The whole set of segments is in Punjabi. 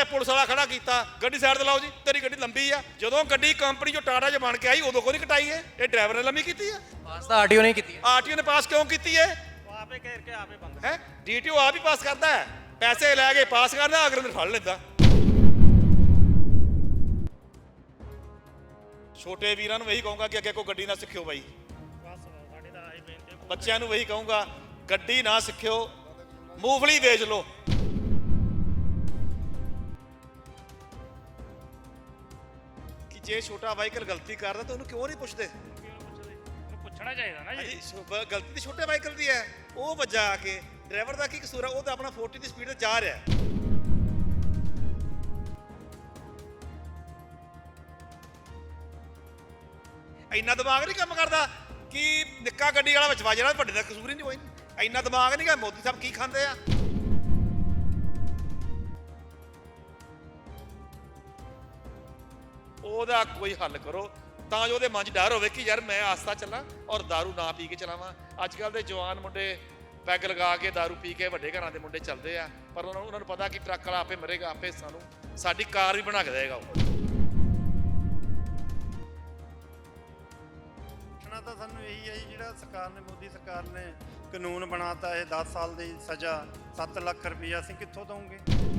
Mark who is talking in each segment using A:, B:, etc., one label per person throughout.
A: ਤੇ ਪੁਲਿਸ ਵਾਲਾ ਖੜਾ ਕੀਤਾ। ਗੱਡੀ ਸਾਈਡ ਤੇ ਲਾਓ ਜੀ ਤੇਰੀ ਗੱਡੀ ਲੰਬੀ ਆ। ਜਦੋਂ ਗੱਡੀ ਕੰਪਨੀ ਚੋਂ ਟਾਟਾ 'ਚ ਬਣ ਕੇ ਆਈ ਉਦੋਂ ਕੋਈ ਨਹੀਂ ਕਟਾਈ ਏ ਇਹ ਡਰਾਈਵਰ ਨੇ ਲੰਮੀ ਕੀਤੀ ਆ।
B: ਪਾਸ ਤਾਂ ਆਰਟੀਓ ਨੇ ਕੀਤੀ ਹੈ
A: ਆਰਟੀਓ ਨੇ ਪਾਸ ਕਿਉਂ ਕੀਤੀ ਏ
C: ਆਪੇ ਘੇਰ ਕੇ ਆਪੇ ਬੰਦ।
A: ਹੈ? ਡੀਟੀਓ ਆਪ ਹੀ ਪਾਸ ਕਰਦਾ ਹੈ। ਪੈਸੇ ਲੈ ਕੇ ਪਾਸ ਕਰਦਾ ਅਗਰ ਨੂੰ ਫੜ ਲੈਂਦਾ। ਛੋਟੇ ਵੀਰਾਂ ਨੂੰ ਇਹੀ ਕਹੂੰਗਾ ਕਿ ਅੱਗੇ ਕੋਈ ਗੱਡੀ ਨਾ ਸਿੱਖਿਓ ਬਾਈ।
C: ਬਸ ਸਾਡੇ ਦਾ ਆਹੀ ਬੇਨਤੀ ਹੈ।
A: ਬੱਚਿਆਂ ਨੂੰ ਇਹੀ ਕਹੂੰਗਾ ਗੱਡੀ ਨਾ ਸਿੱਖਿਓ। ਮੂੰਗਫਲੀ ਵੇਚ ਲਓ। ਜੇ ਛੋਟਾ ਵਾਹੀਕਲ ਗਲਤੀ ਕਰਦਾ ਤਾਂ ਉਹਨੂੰ ਕਿਉਂ ਨਹੀਂ ਪੁੱਛਦੇ?
C: ਪੁੱਛਣਾ ਚਾਹੀਦਾ ਨਾ ਜੀ।
A: ਹਾਂਜੀ ਗਲਤੀ ਤੇ ਛੋਟੇ ਵਾਹੀਕਲ ਦੀ ਹੈ। ਉਹ ਵੱਜਾ ਆ ਕੇ ਡਰਾਈਵਰ ਦਾ ਕੀ ਕਸੂਰ ਹੈ ਉਹ ਤਾਂ ਆਪਣਾ 40 ਦੀ ਸਪੀਡ ਤੇ ਜਾ ਰਿਹਾ। ਹੈ ਇੰਨਾ ਦਿਮਾਗ ਨਹੀਂ ਕੰਮ ਕਰਦਾ ਕਿ ਨਿੱਕਾ ਗੱਡੀ ਵਾਲਾ ਵਿੱਚ ਵੱਜਣਾ ਵੱਡੇ ਦਾ ਕਸੂਰ ਹੀ ਨਹੀਂ ਕੋਈ। ਇੰਨਾ ਦਿਮਾਗ ਨਹੀਂ ਗਾ ਮੋਦੀ ਸਾਹਿਬ ਕੀ ਖਾਂਦੇ ਆ? ਉਹਦਾ ਕੋਈ ਹੱਲ ਕਰੋ ਤਾਂ ਜੋ ਉਹਦੇ ਮਨ 'ਚ ਡਰ ਹੋਵੇ ਕਿ ਯਾਰ ਮੈਂ ਆਸਤਾ ਚੱਲਾਂ ਔਰ दारू ਨਾ ਪੀ ਕੇ ਚਲਾਵਾਂ ਅੱਜ ਕੱਲ ਦੇ ਜਵਾਨ ਮੁੰਡੇ ਪੈਗ ਲਗਾ ਕੇ दारू ਪੀ ਕੇ ਵੱਡੇ ਘਰਾਂ ਦੇ ਮੁੰਡੇ ਚੱਲਦੇ ਆ ਪਰ ਉਹਨਾਂ ਨੂੰ ਉਹਨਾਂ ਨੂੰ ਪਤਾ ਕਿ ਟਰੱਕ ਵਾਲਾ ਆਪੇ ਮਰੇਗਾ ਆਪੇ ਸਾਨੂੰ ਸਾਡੀ ਕਾਰ ਵੀ ਬਣਾ ਕੇ ਦੇਗਾ ਉਹ
D: ਪੁੱਛਣਾ ਤਾਂ ਸਾਨੂੰ ਇਹੀ ਹੈ ਜੀ ਜਿਹੜਾ ਸਰਕਾਰ ਨੇ ਮੋਦੀ ਸਰਕਾਰ ਨੇ ਕਾਨੂੰਨ ਬਣਾਤਾ ਇਹ 10 ਸਾਲ ਦੀ ਸਜ਼ਾ 7 ਲੱਖ ਰੁਪਈਆ ਅਸੀਂ ਕਿੱਥੋਂ ਦਵਾਂਗੇ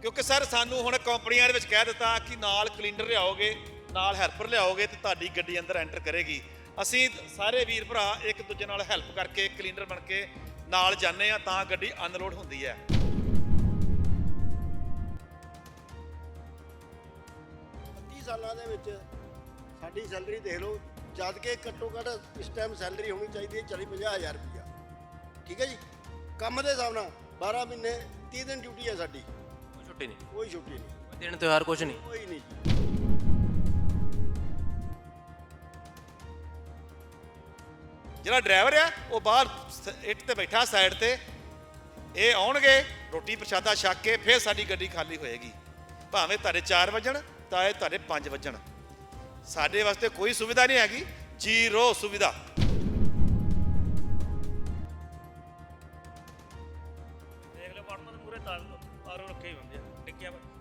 A: ਕਿਉਂਕਿ ਸਰ, ਸਾਨੂੰ ਹੁਣ ਕੰਪਨੀਆਂ ਦੇ ਵਿੱਚ ਕਹਿ ਦਿੱਤਾ ਕਿ ਨਾਲ ਕਲੀਨਰ ਲਿਆਓਗੇ, ਨਾਲ ਹੈਲਪਰ ਲਿਆਓਗੇ ਤੇ ਤੁਹਾਡੀ ਗੱਡੀ ਅੰਦਰ ਐਂਟਰ ਕਰੇਗੀ। ਅਸੀਂ ਸਾਰੇ ਵੀਰ ਭਰਾ ਇੱਕ ਦੂਜੇ ਨਾਲ ਹੈਲਪ ਕਰਕੇ, ਕਲੀਨਰ ਬਣ ਕੇ ਨਾਲ ਜਾਂਦੇ ਆ ਤਾਂ ਗੱਡੀ ਅਨਲੋਡ ਹੁੰਦੀ ਹੈ।
E: 30 ਸਾਲਾਂ ਦੇ ਵਿੱਚ ਸਾਡੀ ਸੈਲਰੀ ਦੇਖ ਲਓ, ਜਦ ਕਿ ਘੱਟੋ ਘੱਟ ਇਸ ਟਾਈਮ ਸੈਲਰੀ ਹੋਣੀ ਚਾਹੀਦੀ ਹੈ 40 50 ਹਜ਼ਾਰ ਰੁਪਇਆ ਠੀਕ ਹੈ ਜੀ? ਕੰਮ ਦੇ ਹਿਸਾਬ ਨਾਲ 12 ਮਹੀਨੇ 30 ਦਿਨ ਡਿਊਟੀ ਹੈ ਸਾਡੀ।
B: ਛੁੱਟੀ ਨਹੀਂ
E: ਕੋਈ ਛੁੱਟੀ ਨਹੀਂ।
B: ਦਿਨ ਤਿਉਹਾਰ ਕੁਝ ਨਹੀਂ।
E: ਕੋਈ ਨਹੀਂ ਜੀ।
A: ਜਿਹੜਾ ਡਰਾਈਵਰ ਆ ਉਹ ਬਾਹਰ ਸ- ਇੱਟ ਤੇ ਬੈਠਾ ਸਾਈਡ ਤੇ। ਇਹ ਆਉਣਗੇ ਰੋਟੀ ਪ੍ਰਸ਼ਾਦਾ ਛਕ ਕੇ ਫਿਰ ਸਾਡੀ ਗੱਡੀ ਖਾਲੀ ਹੋਏਗੀ। ਭਾਵੇਂ ਤੁਹਾਡੇ 4 ਵਜਣ ਤਾਂ ਇਹ ਤੁਹਾਡੇ 5 ਵਜਣ। ਸਾਡੇ ਵਾਸਤੇ ਕੋਈ ਸੁਵਿਧਾ ਨਹੀਂ ਹੈਗੀ। ਜ਼ੀਰੋ ਸੁਵਿਧਾ।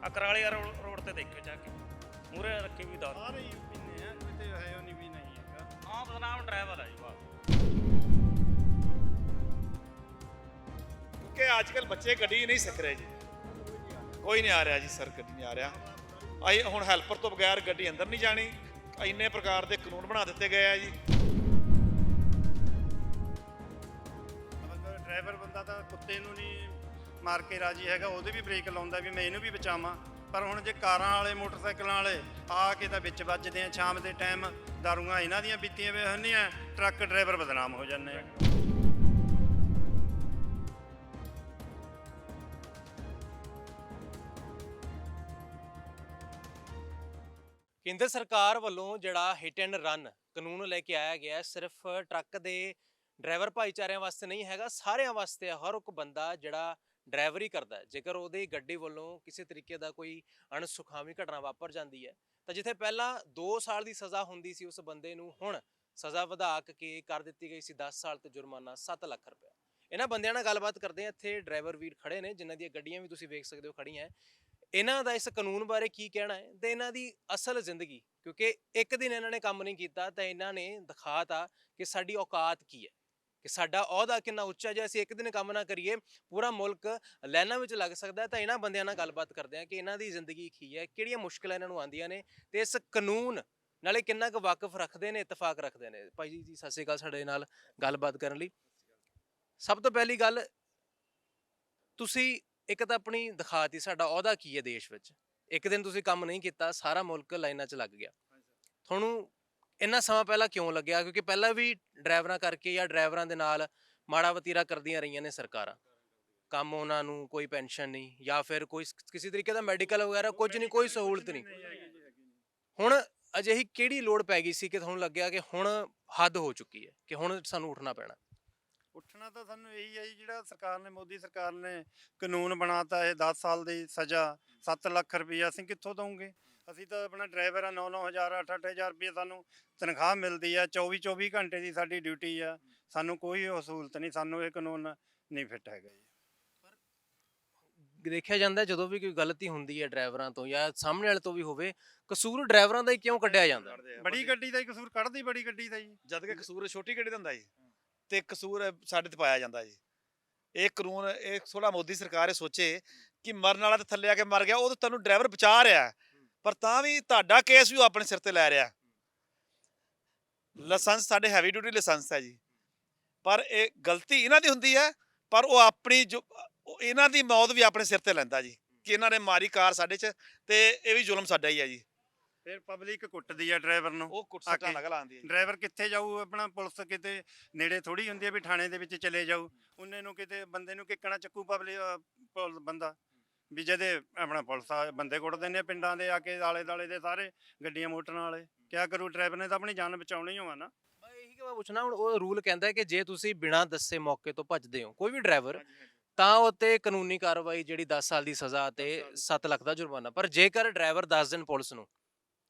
C: ਅਕਰਾਲੇ ਰੋਡ ਤੇ ਦੇਖਿਓ ਜਾ ਕੇ। ਮੂਰੇ ਰੱਖੀ ਵੀ ਦਾਰ।
D: ਸਾਰੇ ਯੂਪੀ ਨੇ ਹੈ ਕਿਤੇ ਹੈ ਉਹ ਨਹੀਂ ਵੀ ਨਹੀਂ ਹੈਗਾ।
C: ਹਾਂ ਬਦਨਾਮ ਡਰਾਈਵਰ ਆ ਜੀ
A: ਕਿਉਂਕਿ ਅੱਜ ਕੱਲ ਬੱਚੇ ਗੱਡੀ ਨਹੀਂ ਸਿੱਖ ਰਹੇ ਜੀ। ਕੋਈ ਨਹੀਂ ਆ ਰਿਹਾ ਜੀ ਸਰ ਗੱਡੀ ਨਹੀਂ ਆ ਰਿਹਾ। ਅਸੀਂ ਹੁਣ ਹੈਲਪਰ ਤੋਂ ਬਗੈਰ ਗੱਡੀ ਅੰਦਰ ਨਹੀਂ ਜਾਣੀ। ਇੰਨੇ ਪ੍ਰਕਾਰ ਦੇ ਕਾਨੂੰਨ ਬਣਾ ਦਿੱਤੇ ਗਏ ਆ ਜੀ।
D: ਅਗਰ ਡਰਾਈਵਰ ਬੰਦਾ ਤਾਂ ਕੁੱਤੇ ਨੂੰ ਨਹੀਂ ਮਾਰ ਕੇ ਰਾਜੀ ਹੈਗਾ, ਉਹਦੇ ਵੀ ਬ੍ਰੇਕ ਲਾਉਂਦਾ ਵੀ ਮੈਂ ਇਹਨੂੰ ਵੀ ਬਚਾਵਾਂ। ਪਰ ਹੁਣ ਜੇ ਕਾਰਾਂ ਵਾਲੇ, ਮੋਟਰਸਾਈਕਲਾਂ ਵਾਲੇ ਆ ਕੇ ਤਾਂ ਵਿੱਚ ਵੱਜਦੇ ਆ, ਸ਼ਾਮ ਦੇ ਟਾਈਮ ਦਾਰੂਆਂ ਇਹਨਾਂ ਦੀਆਂ ਪੀਤੀਆਂ ਵੇ ਹੁੰਦੀਆਂ, ਟਰੱਕ ਡਰਾਈਵਰ ਬਦਨਾਮ ਹੋ ਜਾਂਦੇ ਆ।
B: ਕੇਂਦਰ ਸਰਕਾਰ ਵੱਲੋਂ ਜਿਹੜਾ ਹਿਟ ਐਂਡ ਰਨ ਕਾਨੂੰਨ ਲੈ ਕੇ ਆਇਆ ਗਿਆ, ਸਿਰਫ ਟਰੱਕ ਦੇ ਡਰਾਈਵਰ ਭਾਈਚਾਰਿਆਂ ਵਾਸਤੇ ਨਹੀਂ ਹੈਗਾ, ਸਾਰਿਆਂ ਵਾਸਤੇ ਹਰ ਇੱਕ ਬੰਦਾ ਜਿਹੜਾ ਡਰਾਈਵਰੀ ਕਰਦਾ ਜੇਕਰ ਉਹਦੀ ਗੱਡੀ ਵੱਲੋਂ ਕਿਸੇ ਤਰੀਕੇ ਦਾ ਕੋਈ ਅਣਸੁਖਾਵੀ ਘਟਨਾ ਵਾਪਰ ਜਾਂਦੀ ਹੈ, ਤਾਂ ਜਿੱਥੇ ਪਹਿਲਾਂ 2 ਸਾਲ ਦੀ ਸਜ਼ਾ ਹੁੰਦੀ ਸੀ ਉਸ ਬੰਦੇ ਨੂੰ, ਹੁਣ ਸਜ਼ਾ ਵਧਾ ਕੇ ਕਰ ਦਿੱਤੀ ਗਈ ਸੀ 10 ਸਾਲ ਤੇ ਜੁਰਮਾਨਾ 7 ਲੱਖ ਰੁਪਏ ਇਹਨਾਂ ਬੰਦਿਆਂ ਨਾਲ ਗੱਲਬਾਤ ਕਰਦੇ ਆ ਇੱਥੇ ਡਰਾਈਵਰ ਵੀਰ ਖੜੇ ਨੇ, ਜਿਨ੍ਹਾਂ ਦੀਆਂ ਗੱਡੀਆਂ ਵੀ ਤੁਸੀਂ ਵੇਖ ਸਕਦੇ ਹੋ ਖੜੀਆਂ ਇਹਨਾਂ ਦਾ ਇਸ ਕਾਨੂੰਨ ਬਾਰੇ ਕੀ ਕਹਿਣਾ ਹੈ? ਤੇ ਇਹਨਾਂ ਦੀ ਅਸਲ ਜ਼ਿੰਦਗੀ, ਕਿਉਂਕਿ ਇੱਕ ਦਿਨ ਇਹਨਾਂ ਨੇ ਕੰਮ ਨਹੀਂ ਕੀਤਾ, ਤਾਂ ਇਹਨਾਂ ਨੇ ਦਿਖਾਤਾ ਕਿ ਸਾਡੀ ਔਕਾਤ ਕੀ ਹੈ। ਕਿ ਸਾਡਾ ਅਹੁਦਾ ਕਿੰਨਾ ਉੱਚਾ ਜੇ ਅਸੀਂ ਇੱਕ ਦਿਨ ਕੰਮ ਨਾ ਕਰੀਏ ਪੂਰਾ ਮੁਲਕ ਲਾਈਨਾਂ ਵਿੱਚ ਲੱਗ ਸਕਦਾ ਤਾਂ ਇਹਨਾਂ ਬੰਦਿਆਂ ਨਾਲ ਗੱਲਬਾਤ ਕਰਦੇ ਹਾਂ ਕਿ ਇਹਨਾਂ ਦੀ ਜ਼ਿੰਦਗੀ ਕੀ ਹੈ ਕਿਹੜੀਆਂ ਮੁਸ਼ਕਲਾਂ ਇਹਨਾਂ ਨੂੰ ਆਉਂਦੀਆਂ ਨੇ ਤੇ ਇਸ ਕਾਨੂੰਨ ਨਾਲੇ ਕਿੰਨਾ ਕੁ ਵਾਕਿਫ ਰੱਖਦੇ ਨੇ ਇਤਫਾਕ ਰੱਖਦੇ ਨੇ। ਭਾਈ ਜੀ ਜੀ ਸਤਿ ਸ਼੍ਰੀ ਅਕਾਲ ਸਾਡੇ ਨਾਲ ਗੱਲਬਾਤ ਕਰਨ ਲਈ। ਸਭ ਤੋਂ ਪਹਿਲੀ ਗੱਲ ਤੁਸੀਂ ਇੱਕ ਤਾਂ ਆਪਣੀ ਦਿਖਾਤੀ ਸਾਡਾ ਅਹੁਦਾ ਕੀ ਹੈ ਦੇਸ਼ ਵਿੱਚ। ਇੱਕ ਦਿਨ ਤੁਸੀਂ ਕੰਮ ਨਹੀਂ ਕੀਤਾ ਸਾਰਾ ਮੁਲਕ ਲਾਈਨਾਂ 'ਚ ਲੱਗ ਗਿਆ। ਤੁਹਾਨੂੰ ਇੰਨਾ ਸਮਾਂ ਪਹਿਲਾਂ ਕਿਉਂ ਲੱਗਿਆ? ਕਿਉਂਕਿ ਪਹਿਲਾਂ ਵੀ ਡਰਾਈਵਰਾਂ ਕਰਕੇ ਜਾਂ ਡਰਾਈਵਰਾਂ ਦੇ ਨਾਲ ਮਾੜਾ ਵਤੀਰਾ ਕਰਦੀਆਂ ਰਹੀਆਂ ਨੇ ਸਰਕਾਰਾਂ। ਕੰਮ ਉਹਨਾਂ ਨੂੰ ਕੋਈ ਪੈਨਸ਼ਨ ਨਹੀਂ ਜਾਂ ਫਿਰ ਕੋਈ ਕਿਸੇ ਤਰੀਕੇ ਦਾ ਮੈਡੀਕਲ ਵਗੈਰਾ ਕੁਝ ਨਹੀਂ, ਕੋਈ ਸਹੂਲਤ ਨਹੀਂ। ਹੁਣ ਅਜਿਹੀ ਕਿਹੜੀ ਲੋੜ ਪੈ ਗਈ ਸੀ ਕਿ ਤੁਹਾਨੂੰ ਲੱਗਿਆ ਕਿ ਹੁਣ ਹੱਦ ਹੋ ਚੁੱਕੀ ਹੈ, ਕਿ ਹੁਣ ਸਾਨੂੰ ਉੱਠਣਾ ਪੈਣਾ?
D: ਉੱਠਣਾ ਤਾਂ ਸਾਨੂੰ ਇਹੀ ਹੈ ਜੀ, ਜਿਹੜਾ ਸਰਕਾਰ ਨੇ, ਮੋਦੀ ਸਰਕਾਰ ਨੇ ਕਾਨੂੰਨ ਬਣਾਤਾ, ਇਹ 10 ਸਾਲ ਦੀ ਸਜ਼ਾ 7 ਲੱਖ ਰੁਪਈਆ ਅਸੀਂ ਕਿੱਥੋਂ ਦਵਾਂਗੇ ਅਸੀਂ ਤਾਂ ਆਪਣਾ ਡਰਾਈਵਰ ਆ 9-9000 8-8000 ਰੁਪਏ ਸਾਨੂੰ ਤਨਖਾਹ ਮਿਲਦੀ ਆ 24-24 ਘੰਟੇ ਦੀ ਸਾਡੀ ਡਿਊਟੀ ਆ। ਸਾਨੂੰ ਕੋਈ ਉਹ ਸਹੂਲਤ ਨਹੀਂ ਸਾਨੂੰ ਇਹ ਕਾਨੂੰਨ ਨਹੀਂ ਫਿੱਟ ਹੈਗਾ ਜੀ।
B: ਦੇਖਿਆ ਜਾਂਦਾ ਹੈ ਜਦੋਂ ਵੀ ਕੋਈ ਗਲਤੀ ਹੁੰਦੀ ਹੈ ਡਰਾਈਵਰਾਂ ਤੋਂ ਜਾਂ ਸਾਹਮਣੇ ਵਾਲੇ ਤੋਂ ਵੀ ਹੋਵੇ ਕਸੂਰ ਡਰਾਈਵਰਾਂ ਦਾ ਹੀ ਕਿਉਂ ਕੱਢਿਆ ਜਾਂਦਾ?
D: ਬੜੀ ਗੱਡੀ ਦਾ ਹੀ ਕਸੂਰ ਕੱਢਦੀ ਬੜੀ ਗੱਡੀ ਦਾ ਜੀ।
A: ਜਦ ਕਿ ਕਸੂਰ ਛੋਟੀ ਗੱਡੀ ਦਾ ਹੁੰਦਾ ਜੀ ਤੇ ਕਸੂਰ ਸਾਡੇ ਤੇ ਪਾਇਆ ਜਾਂਦਾ ਜੀ। ਇਹ ਕਾਨੂੰਨ ਇਹ ਥੋੜਾ ਮੋਦੀ ਸਰਕਾਰ ਇਹ ਸੋਚੇ ਕਿ ਮਰਨ ਵਾਲਾ ਤੇ ਥੱਲੇ ਆ ਕੇ ਮਰ ਗਿਆ ਉਹ ਤਾਂ ਤੁਹਾਨੂੰ ਡਰਾਈਵਰ ਬਚਾ ਰਿਹਾ। ਹੈ। ਪਰ ਤਾਂ ਵੀ ਤੁਹਾਡਾ ਕੇਸ ਵੀ ਉਹ ਆਪਣੇ ਸਿਰ ਤੇ ਲੈ ਰਿਹਾ। ਲਾਇਸੈਂਸ ਸਾਡੇ ਹੈਵੀ ਡਿਊਟੀ ਲਾਇਸੈਂਸ ਹੈ ਜੀ। ਪਰ ਇਹ ਗਲਤੀ ਇਹਨਾਂ ਦੀ ਹੁੰਦੀ ਹੈ ਪਰ ਉਹ ਆਪਣੀ ਜੋ ਇਹਨਾਂ ਦੀ ਮੌਤ ਵੀ ਆਪਣੇ ਸਿਰ ਤੇ ਲੈਂਦਾ ਜੀ ਕਿ ਇਹਨਾਂ ਨੇ ਮਾਰੀ ਕਾਰ ਸਾਡੇ 'ਚ ਤੇ ਇਹ ਵੀ ਜ਼ੁਲਮ ਸਾਡਾ ਹੀ ਹੈ ਜੀ।
D: ਫਿਰ ਪਬਲਿਕ ਕੁੱਟਦੀ ਆ ਡਰਾਈਵਰ ਨੂੰ।
A: ਉਹ ਕੁੱਟ
D: ਆ
A: ਸੱਟਾਂ
D: ਕੇ
A: ਲਗਾ ਲਾਉਂਦੀ ਹੈ।
D: ਡਰਾਈਵਰ ਕਿੱਥੇ ਜਾਊ? ਆਪਣਾ ਪੁਲਿਸ ਕਿਤੇ ਨੇੜੇ ਥੋੜੀ ਹੁੰਦੀ ਹੈ ਵੀ ਥਾਣੇ ਦੇ ਵਿੱਚ ਚਲੇ ਜਾਊ। ਉਹਨੇ ਨੂੰ ਕਿਤੇ ਬੰਦੇ ਨੂੰ ਕਿੱਕਣਾ ਚੱਕੂ ਪਬਲਿਕ ਬੰਦਾ। ਵੀ ਜਦੇ ਆਪਣਾ ਪੁਲਿਸ ਆ ਬੰਦੇ ਕੁੱਟ ਦਿੰਦੇ ਆ ਪਿੰਡਾਂ ਦੇ ਆ ਕੇ ਆਲੇ ਦਾਲੇ ਦੇ ਸਾਰੇ ਗੱਡੀਆਂ ਮੋਟਰਾਂ ਵਾਲੇ। ਕਿਆ ਕਰੂ ਡਰਾਈਵਰ ਨੇ ਤਾਂ ਆਪਣੀ ਜਾਨ ਬਚਾਉਣੀ ਹੋਆ ਨਾ।
B: ਮੈਂ ਇਹੀ ਕਿ ਮੈਂ ਪੁੱਛਣਾ ਹੁਣ ਉਹ ਰੂਲ ਕਹਿੰਦਾ ਹੈ ਕਿ ਜੇ ਤੁਸੀਂ ਬਿਨਾਂ ਦੱਸੇ ਮੌਕੇ ਤੋਂ ਭੱਜਦੇ ਹੋ ਕੋਈ ਵੀ ਡਰਾਈਵਰ ਤਾਂ ਉੱਤੇ ਕਾਨੂੰਨੀ ਕਾਰਵਾਈ ਜਿਹੜੀ 10 ਸਾਲ ਦੀ ਸਜ਼ਾ ਤੇ 7 ਲੱਖ ਦਾ ਜੁਰਮਾਨਾ। ਪਰ ਜੇਕਰ ਡਰਾਈਵਰ ਦੱਸ ਦੇਣ ਪੁਲਿਸ ਨੂੰ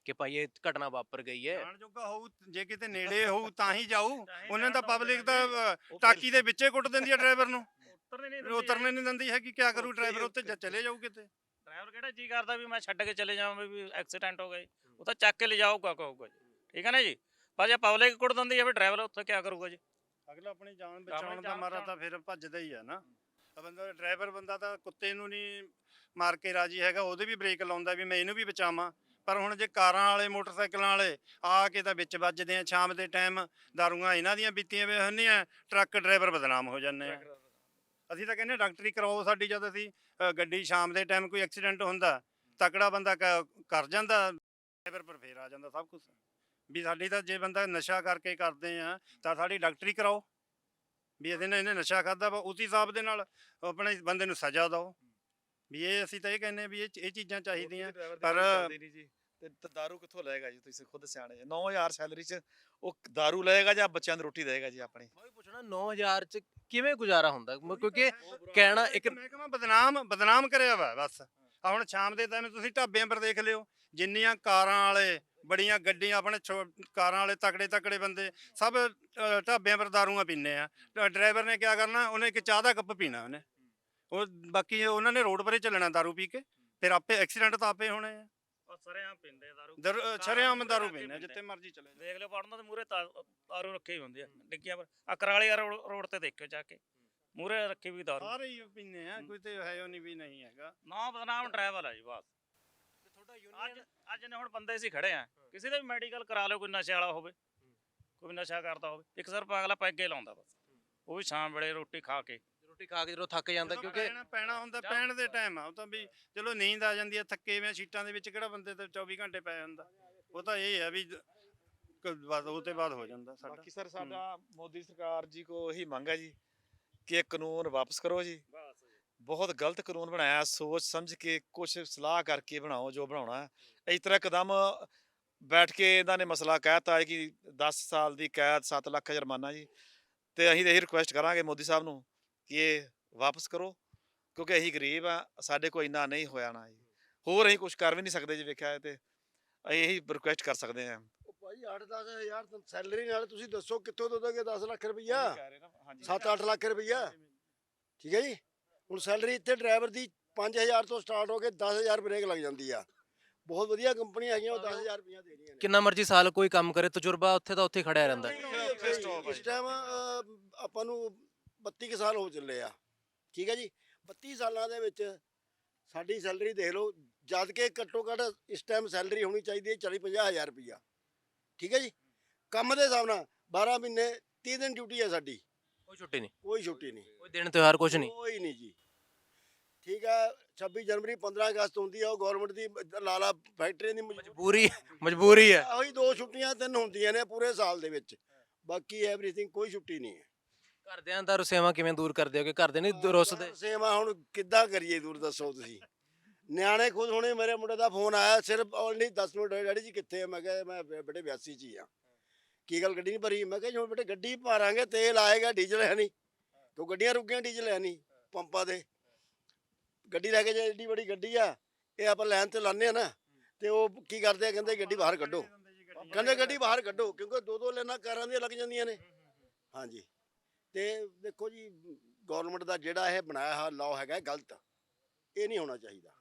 B: ਕਿ ਭਾਈ ਇਹ ਘਟਨਾ ਵਾਪਰ ਗਈ ਹੈ।
D: ਜਾਣ ਜੋਗਾ ਹੋਊ ਜੇ ਕਿਤੇ ਨੇੜੇ ਹੋਊ ਤਾਂ ਹੀ ਜਾਊ।
C: ਤਾਂ ਹੀ
D: ਉਹਨਾਂ
C: ਜਾਣ
D: ਪਬਲਿਕ
C: ਦਾ
D: ਤਾਂ ਟਾਕੀ ਦੇ ਵਿੱਚੇ ਕੁੱਟ ਦਿੰਦੀ ਆ ਡਰਾਈਵਰ ਨੂੰ।
C: ਉਤਰਨੇ ਨਹੀਂ
D: ਉਤਰਨੇ ਨਹੀਂ ਦਿੰਦੀ ਹੈ ਕਿ ਕਿਆ ਕਰੂ? ਡਰਾਈਵਰ ਉੱਤੇ
A: ਉੱਥੇ।
D: ਚਲੇ ਜਾਊ ਕਿਤੇ
C: ਡਰਾਈਵਰ ਕਿਹੜਾ ਜੀ ਕਰਦਾ ਵੀ ਮੈਂ ਛੱਡ ਕੇ ਚਲੇ ਜਾਵਾਂ ਵੀ ਐਕਸੀਡੈਂਟ ਹੋ ਗਿਆ ਜੀ। ਉਹ ਤਾਂ ਚੱਕ ਕੇ ਲਿਜਾਊਗਾ ਕਹੂਗਾ ਜੀ। ਠੀਕ ਹੈ ਨਾ ਜੀ? ਪਰ ਜੇ ਪਬਲਿਕ ਕੁੱਟ ਦਿੰਦੀ ਹੈ ਫਿਰ ਡਰਾਈਵਰ ਉੱਥੇ ਕੀ ਕਰੂਗਾ ਜੀ?
D: ਅਗਲਾ ਆਪਣੀ ਜਾਨ ਬਚਾਉਣ ਦਾ ਮਾਰਾ ਤਾਂ। ਫਿਰ ਭੱਜਦਾ ਹੀ ਆ ਨਾ। ਬੰਦਾ ਡਰਾਈਵਰ ਬੰਦਾ ਤਾਂ ਕੁੱਤੇ ਨੂੰ ਨਹੀਂ ਮਾਰ ਕੇ ਰਾਜੀ ਹੈਗਾ ਉਹਦੇ ਵੀ ਬ੍ਰੇਕ ਲਾਉਂਦਾ ਵੀ ਮੈਂ ਇਹਨੂੰ ਵੀ ਬਚਾਵਾਂ। ਪਰ ਹੁਣ ਜੇ ਕਾਰਾਂ ਵਾਲੇ ਮੋਟਰਸਾਈਕਲਾਂ ਵਾਲੇ ਆ ਕੇ ਤਾਂ ਵਿੱਚ ਵੱਜਦੇ ਆ ਸ਼ਾਮ ਦੇ ਟਾਈਮ ਦਾਰੂਆਂ ਇਹਨਾਂ ਦੀਆਂ ਪੀਤੀਆਂ ਵੇ ਹੁੰਦੀਆਂ ਟਰੱਕ ਡਰਾਈਵਰ ਬਦਨਾਮ ਹੋ ਜਾਂਦੇ ਆ। ਅਸੀਂ ਤਾਂ ਕਹਿੰਦੇ ਡਾਕਟਰੀ ਕਰਾਓ ਸਾਡੀ ਜਦ ਅਸੀਂ ਅ, ਗੱਡੀ ਸ਼ਾਮ ਦੇ ਟਾਈਮ ਕੋਈ ਐਕਸੀਡੈਂਟ ਹੁੰਦਾ ਤਕੜਾ ਬੰਦਾ ਕ- ਕਰ ਜਾਂਦਾ ਡਰਾਈਵਰ ਪਰ ਫੇਰ ਆ ਜਾਂਦਾ ਸਭ ਕੁਝ ਵੀ ਸਾਡੀ ਤਾਂ ਜੇ ਬੰਦਾ ਨਸ਼ਾ ਕਰਕੇ ਕਰਦੇ ਆ ਤਾਂ ਸਾਡੀ ਡਾਕਟਰੀ ਕਰਾਓ। ਵੀ ਇਹਦੇ ਨਾਲ ਇਹਨੇ ਨਸ਼ਾ ਖਾਦਾ ਵਾ ਉਸੇ ਹਿਸਾਬ ਦੇ ਨਾਲ ਆਪਣੇ ਬੰਦੇ ਨੂੰ ਸਜ਼ਾ ਦਿਓ। ਵੀ ਇਹ ਅਸੀਂ ਤਾਂ ਇਹ ਕਹਿੰਦੇ ਹਾਂ ਵੀ ਇਹ ਇਹ ਚੀਜ਼ਾਂ ਚਾਹੀਦੀਆਂ ਪਰ-
A: ਤੇ ਤੇ ਦਾਰੂ ਕਿੱਥੋਂ ਲਏਗਾ ਜੀ ਤੁਸੀਂ ਖੁਦ ਸਿਆਣੇ ਜੀ? 9000 ਸੈਲਰੀ 'ਚ ਉਹ ਦਾਰੂ ਲਏਗਾ ਜਾਂ ਬੱਚਿਆਂ ਨੂੰ ਰੋਟੀ ਦੇਗਾ ਜੀ ਆਪਣੀ?
B: ਮੈਂ ਵੀ ਪੁੱਛਣਾ 9000 ਚ ਕਿਵੇਂ ਗੁਜ਼ਾਰਾ ਹੁੰਦਾ? ਮ- ਕਿਉਂਕਿ ਕਹਿਣਾ ਇੱਕ
D: ਮੈਂ ਕਹਾਂ ਬਦਨਾਮ ਬਦਨਾਮ ਕਰਿਆ ਵਾ ਬਸ। ਆ ਹੁਣ ਸ਼ਾਮ ਦੇ ਟਾਈਮ ਤੁਸੀਂ ਢਾਬਿਆਂ ਪਰ ਦੇਖ ਲਿਓ ਜਿੰਨੀਆਂ ਕਾਰਾਂ ਵਾਲੇ ਬੜੀਆਂ ਗੱਡੀਆਂ ਆਪਣੇ ਛੋ- ਕਾਰਾਂ ਵਾਲੇ ਤਕੜੇ ਤਕੜੇ ਬੰਦੇ ਸਭ ਅ, ਢਾਬਿਆਂ ਪਰ ਦਾਰੂਆਂ ਪੀਂਦੇ ਆ। ਡਰਾਈਵਰ ਨੇ ਕਿਆ ਕਰਨਾ ਉਹਨੇ ਇੱਕ ਚਾਹ ਦਾ ਕੱਪ ਪੀਣਾ ਉਹਨੇ। ਉਹ ਬਾਕੀ ਉਹਨਾਂ ਨੇ ਰੋਡ ਪਰੇ ਚੱਲਣਾ ਦਾਰੂ ਪੀ ਕੇ ਫਿਰ ਆਪੇ ਐਕਸੀਡੈਂਟ ਤਾਂ ਆਪੇ ਹੋਣੇ ਆ।
C: ਉਹ ਸਰੇਆਮ ਪੀਂਦੇ ਦਾਰੂ।
D: ਦਰ- ਅ, ਸ਼ਰੇਆਮ ਦਾਰੂ ਪੀਂਦੇ ਆ, ਜਿੱਥੇ ਮਰਜ਼ੀ ਚਲੇ ਜਾਓ।
C: ਦੇਖ ਲਿਓ ਪੜਨਾ ਤੇ ਮੂਰੇ ਦਾਰੂ ਰੱਖੇ ਹੀ ਹੁੰਦੇ ਆ ਡਿੱਗੀਆਂ ਪਰ ਆ ਕਰਾਲੀ ਰੋਡ ਤੇ ਦੇਖਿਓ ਜਾ ਕੇ। ਮੂਰੇ ਰੱਖੀ ਵੀ ਦਾਰੂ।
D: ਸਾਰੇ ਹੀ ਪੀਂਦੇ ਆ ਕੋਈ ਤੇ ਹੈ ਉਹ ਨਹੀਂ ਵੀ ਨਹੀਂ ਹੈਗਾ।
C: ਨਾ ਬਦਨਾਮ ਡਰਾਈਵਰ ਆ ਜੀ ਬਸ।
B: ਤੁਹਾਡਾ
C: ਅੱਜ ਅੱਜ ਨੇ ਹੁਣ ਬੰਦੇ ਸੀ ਖੜੇ ਆ। ਕਿਸੇ ਦਾ ਵੀ ਮੈਡੀਕਲ ਕਰਾ ਲਿਓ ਕੋਈ ਨਸ਼ੇ ਵਾਲਾ ਹੋਵੇ। ਕੋਈ ਨਸ਼ਾ ਕਰਦਾ ਹੋਵੇ। ਇੱਕ ਸਿਰਫ ਅਗਲਾ ਪੈਗੇ ਲਾਉਂਦਾ ਬਸ। ਉਹ ਵੀ ਸ਼ਾਮ ਵੇਲੇ ਰੋਟੀ ਖਾ ਕੇ।
B: ਰੋਟੀ ਖਾ ਕੇ ਜਦੋਂ ਥੱਕ ਜਾਂਦਾ ਕਿਉਂਕਿ
D: ਪੈਣਾ ਪੈਣਾ ਹੁੰਦਾ ਪੈਣ ਦੇ ਟਾਈਮ ਆ ਉਹ ਤਾਂ ਵੀ ਚਲੋ ਨੀਂਦ ਆ ਜਾਂਦੀ ਆ ਥੱਕੇ ਵੇ ਸੀਟਾਂ ਦੇ ਵਿੱਚ ਕਿਹੜਾ ਬੰਦੇ ਤੇ 24 ਘੰਟੇ ਪੈ ਜਾਂਦਾ। ਉਹ ਤਾਂ ਇਹ ਹੈ ਵੀ ਬਸ ਉਹ ਤੇ ਬਾਅਦ ਹੋ ਜਾਂਦਾ ਸਾਡਾ।
A: ਬਾਕੀ ਸਰ ਸਾਡਾ ਮੋਦੀ ਸਰਕਾਰ ਜੀ ਕੋ ਇਹੀ ਮੰਗ ਹੈ ਜੀ ਕਿ ਇਹ ਕਾਨੂੰਨ ਵਾਪਸ ਕਰੋ ਜੀ। ਬਹੁਤ ਗਲਤ ਕਾਨੂੰਨ ਬਣਾਇਆ ਸੋਚ ਸਮਝ ਕੇ ਕੁਝ ਸਲਾਹ ਕਰਕੇ ਬਣਾਓ ਜੋ ਬਣਾਉਣਾ। ਹੈ ਇਸ ਤਰ੍ਹਾਂ ਇੱਕਦਮ ਬੈਠ ਕੇ ਇਹਨਾਂ ਨੇ ਮਸਲਾ ਕਹਿਤਾ ਹੈ ਕਿ 10 ਸਾਲ ਦੀ ਕੈਦ 7 ਲੱਖ ਜੁਰਮਾਨਾ ਜੀ। ਤੇ ਅਸੀਂ ਤਾਂ ਇਹੀ ਰਿਕੁਐਸਟ ਕਰਾਂਗੇ ਮੋਦੀ ਸਾਹਿਬ ਨੂੰ ਕਿ ਇਹ ਵਾਪਸ ਕਰੋ ਕਿਉਂਕਿ ਅਸੀਂ ਗਰੀਬ ਆ ਸਾਡੇ ਕੋਲ ਇੰਨਾ ਨਹੀਂ ਹੋਇਆ ਨਾ ਜੀ। ਹੋਰ ਅਸੀਂ ਕੁਝ ਕਰ ਵੀ ਨਹੀਂ ਸਕਦੇ ਜੇ ਵੇਖਿਆ ਤੇ ਅਸੀਂ ਇਹੀ ਰਿਕੁਐਸਟ ਕਰ ਸਕਦੇ ਹਾਂ।
E: ਭਾਈ 8-10 ਹਜ਼ਾਰ ਸੈਲਰੀ ਨਾਲ ਤੁਸੀਂ ਦੱਸੋ ਕਿੱਥੋਂ ਦੇ ਦੋਗੇ 10 ਲੱਖ ਰੁਪਈਆ?
A: ਹਾਂਜੀ।
E: 7-8 ਲੱਖ ਰੁਪਈਆ। ਠੀਕ ਹੈ ਜੀ? ਹੁਣ ਸੈਲਰੀ ਇੱਥੇ ਡਰਾਈਵਰ ਦੀ 5000 ਤੋਂ ਸਟਾਰਟ ਹੋ ਕੇ 10000 ਬ੍ਰੇਕ ਲੱਗ ਜਾਂਦੀ ਆ। ਬਹੁਤ ਵਧੀਆ ਕੰਪਨੀਆਂ ਹੈਗੀਆਂ ਉਹ 10000 ਰੁਪਈਆ ਦੇ ਰਹੀਆਂ ਨੇ।
B: ਕਿੰਨਾ ਮਰਜ਼ੀ ਸਾਲ ਕੋਈ ਕੰਮ ਕਰੇ ਤਜਰਬਾ ਉੱਥੇ ਦਾ ਉੱਥੇ ਖੜਿਆ ਰਹਿੰਦਾ।
E: ਇਸ ਟਾਈਮ ਆਪਾਂ ਨੂੰ 32 ਕੁ ਸਾਲ ਹੋ ਚੱਲੇ ਆ। ਠੀਕ ਹੈ ਜੀ? 32 ਸਾਲਾਂ ਦੇ ਵਿੱਚ ਸਾਡੀ ਸੈਲਰੀ ਦੇਖ ਲਓ ਜਦ ਕਿ ਘੱਟੋ ਘੱਟ ਇਸ ਟਾਈਮ ਸੈਲਰੀ ਹੋਣੀ ਚਾਹੀਦੀ ਹੈ 40 ਹਜ਼ਾਰ ਰੁਪਈਆ। ਠੀਕ ਹੈ ਜੀ? ਕੰਮ ਦੇ ਹਿਸਾਬ ਨਾਲ 12 ਮਹੀਨੇ 30 ਦਿਨ ਡਿਊਟੀ ਹੈ ਸਾਡੀ।
B: ਕੋਈ ਛੁੱਟੀ ਨਹੀਂ?
E: ਕੋਈ ਛੁੱਟੀ ਨਹੀਂ।
B: ਕੋਈ ਦਿਨ ਤਿਉਹਾਰ ਕੁਝ ਨਹੀਂ?
E: ਕੋਈ ਨਹੀਂ ਜੀ। ਠੀਕ ਹੈ 26 ਜਨਵਰੀ 15 ਅਗਸਤ ਹੁੰਦੀ ਆ ਉਹ ਗਵਰਨਮੈਂਟ ਦੀ ਲਾਲਾ ਫੈਕਟਰੀ ਦੀ ਮਜਬੂਰੀ
B: ਮਜਬੂਰੀ ਮਜਬੂਰੀ ਹੈ।
E: ਉਹੀ ਦੋ ਛੁੱਟੀਆਂ ਤਿੰਨ ਹੁੰਦੀਆਂ ਨੇ ਪੂਰੇ ਸਾਲ ਦੇ ਵਿੱਚ। ਬਾਕੀ ਐਵਰੀਥਿੰਗ ਕੋਈ ਛੁੱਟੀ ਨਹੀਂ ਹੈ।
B: ਘਰਦਿਆਂ ਦਾ ਰੁਸੇਵਾ ਕਿਵੇਂ ਦੂਰ ਕਰਦੇ ਹੋ? ਕਿ ਘਰਦੇ ਨਹੀਂ ਰੁੱਸਦੇ?
E: ਸੇਵਾ ਹੁਣ ਕਿੱਦਾਂ ਕਰੀਏ ਦੂਰ ਦੱਸੋ ਤੁਸੀਂ? ਨਿਆਣੇ ਖੁਦ ਹੁਣੇ ਮੇਰੇ ਮੁੰਡੇ ਦਾ ਫੋਨ ਆਇਆ ਸਿਰਫ ਓਨਲੀ 10 ਮਿੰਟ ਹੋਏ ਡੈਡੀ ਜੀ ਕਿੱਥੇ ਆ? ਮੈਂ ਕਿਹਾ ਮੈਂ ਬੇ- ਬੇਟੇ 82 ਚ ਹੀ ਆ। ਕੀ ਗੱਲ ਗੱਡੀ ਨਹੀਂ ਭਰੀ? ਮੈਂ ਕਿਹਾ ਜੀ ਹੁਣ ਬੇਟੇ ਗੱਡੀ ਭਾਰਾਂਗੇ ਤੇਲ ਆਏਗਾ ਡੀਜ਼ਲ ਹੈ ਨਹੀਂ। ਕਿਉਂ ਗੱਡੀਆਂ ਰੁਕ ਗਈਆਂ ਡੀਜ਼ਲ ਹੈ ਨਹੀਂ ਪੰਪਾਂ ਦੇ ਗੱਡੀ ਲੈ ਕੇ ਜੇ ਏਡੀ ਬੜੀ ਗੱਡੀ ਆ। ਇਹ ਆਪਾਂ ਲਾਈਨ ਤੇ ਲਾਉਂਦੇ ਆ ਨਾ ਤੇ ਉਹ ਕੀ ਕਰਦੇ ਆ? ਕਹਿੰਦੇ ਗੱਡੀ ਬਾਹਰ ਕੱਢੋ। ਕਹਿੰਦੇ ਗੱਡੀ ਬਾਹਰ ਕੱਢੋ ਕਿਉਂਕਿ ਦੋ ਦੋ ਲੈਣਾ ਕਾਰਾਂ ਦੀਆਂ ਲੱਗ ਜਾਂਦੀਆਂ ਨੇ। ਹਾਂਜੀ। ਤੇ ਦੇਖੋ ਜੀ ਗਵਰਨਮੈਂਟ ਦਾ ਜਿਹੜਾ ਇਹ ਬਣਾਇਆ ਹੋਇਆ ਲਾਅ ਹੈਗਾ ਗਲਤ। ਇਹ ਨਹੀਂ ਹੋਣਾ ਚਾਹੀਦਾ।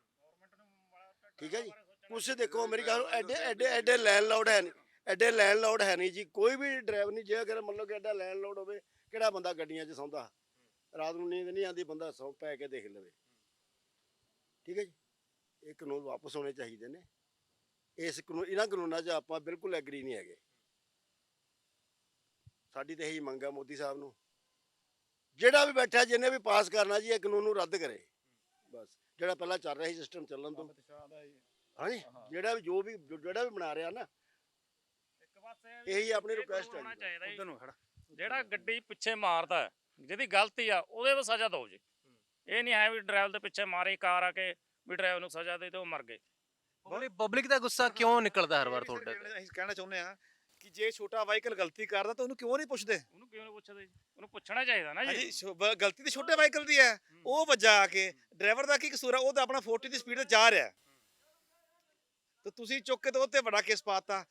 E: ਠੀਕ ਹੈ ਜੀ? ਕੁਛ ਦੇਖੋ, ਮੇਰੀ ਗੱਲ, ਐਡੇ ਐਡੇ ਐਡੇ ਲੈਂਡ ਲੋਡ ਹੈ ਐਡੇ ਲੈਂਡ ਲੋਡ ਹੈ ਨਹੀਂ ਜੀ। ਕੋਈ ਵੀ ਡਰਾਈਵਰ ਨਹੀਂ, ਜੇ ਅਗਰ ਮੰਨ ਲਓ ਕਿ ਐਡਾ ਲੈਂਡ ਲੋਡ ਹੋਵੇ, ਕਿਹੜਾ ਬੰਦਾ ਗੱਡੀਆਂ 'ਚ ਸੌਂਦਾ? ਰਾਤ ਨੂੰ ਨੀਂਦ ਨਹੀਂ ਆਉਂਦੀ, ਬੰਦਾ ਸੌਂ ਪੈ ਕੇ ਦੇਖ ਲਵੇ। ਠੀਕ ਹੈ ਜੀ? ਇਹ ਕਾਨੂੰਨ ਵਾਪਸ ਹੋਣੇ ਚਾਹੀਦੇ ਨੇ। ਇਸ ਕਾਨੂੰਨ, ਇਹਨਾਂ ਕਾਨੂੰਨਾਂ 'ਚ ਆਪਾਂ ਬਿਲਕੁਲ ਐਗਰੀ ਨਹੀਂ ਹੈਗੇ। ਸਾਡੀ ਤਾਂ ਇਹੀ ਮੰਗ ਆ ਮੋਦੀ ਸਾਹਿਬ ਨੂੰ। ਜਿਹੜਾ ਵੀ ਬੈਠਾ ਜਿਹਨੇ ਵੀ ਪਾਸ ਕਰਨਾ ਜੀ ਇਹ ਕਾਨੂੰਨ ਨੂੰ ਰੱਦ ਕਰੇ। ਬਸ ਜਿਹੜਾ ਪਹਿਲਾਂ ਚੱਲ ਰਿਹਾ ਸੀ ਸਿਸਟਮ ਚੱਲਣ ਤੋਂ। ਹਾਂਜੀ ਜਿਹੜਾ ਵੀ ਜੋ ਵੀ ਜਿਹੜਾ ਵੀ ਬਣਾ ਰਿਹਾ ਨਾ
C: ਇੱਕ ਪਾਸੇ
E: ਇਹੀ ਆਪਣੀ
C: ਇਹ
E: ਰਿਕੁਐਸਟ ਹੈ
C: ਜਿਹੜਾ ਗੱਡੀ ਪਿੱਛੇ ਮਾਰਦਾ ਜਿਹਦੀ ਗਲਤੀ ਆ ਉਹਦੇ ਵੀ ਸਜ਼ਾ ਦਿਓ ਜੀ। ਇਹ ਨਹੀਂ ਹੈ ਵੀ ਡਰਾਈਵਰ ਦੇ ਪਿੱਛੇ ਮਾਰੀ ਕਾਰ ਆ ਕੇ ਵੀ ਡਰਾਈਵਰ ਨੂੰ ਸਜ਼ਾ ਦੇ ਤੇ ਉਹ ਮਰ ਗਏ।
B: ਪਬਲਿਕ ਪਬਲਿਕ ਦਾ ਗੁੱਸਾ ਕਿਉਂ ਨਿਕਲਦਾ ਹਰ ਵਾਰ ਤੁਹਾਡੇ ਤੇ?
A: ਅਸੀਂ ਕਹਿਣਾ ਚਾਹੁੰਦੇ ਆ ਕਿ ਜੇ ਛੋਟਾ ਵਾਹੀਕਲ ਗਲਤੀ ਕਰਦਾ ਤਾਂ ਉਹਨੂੰ ਕਿਉਂ ਨਹੀਂ ਪੁੱਛਦੇ?
C: ਉਹਨੂੰ ਕਿਉਂ ਨਹੀਂ ਪੁੱਛਦੇ ਜੀ? ਉਹਨੂੰ ਪੁੱਛਣਾ ਚਾਹੀਦਾ ਨਾ
A: ਹਾਂਜੀ
C: ਜੀ
A: ਛੋ- ਬ- ਗਲਤੀ ਤੇ ਛੋਟੇ ਵਾਹੀਕਲ ਦੀ ਹੈ। ਉਹ ਵੱਜਾ ਕੇ ਡਰਾਈਵਰ ਦਾ ਕੀ ਕਸੂਰ ਹੈ ਉਹ ਤਾਂ ਆਪਣਾ 40 ਦੀ ਸਪੀਡ ਤੇ ਜਾ ਰਿਹਾ। ਤੇ ਤੁਸੀਂ ਚੁੱਕ ਕੇ ਤੇ ਉਹ ਤੇ ਬੜਾ ਕੇਸ ਪਾਤਾ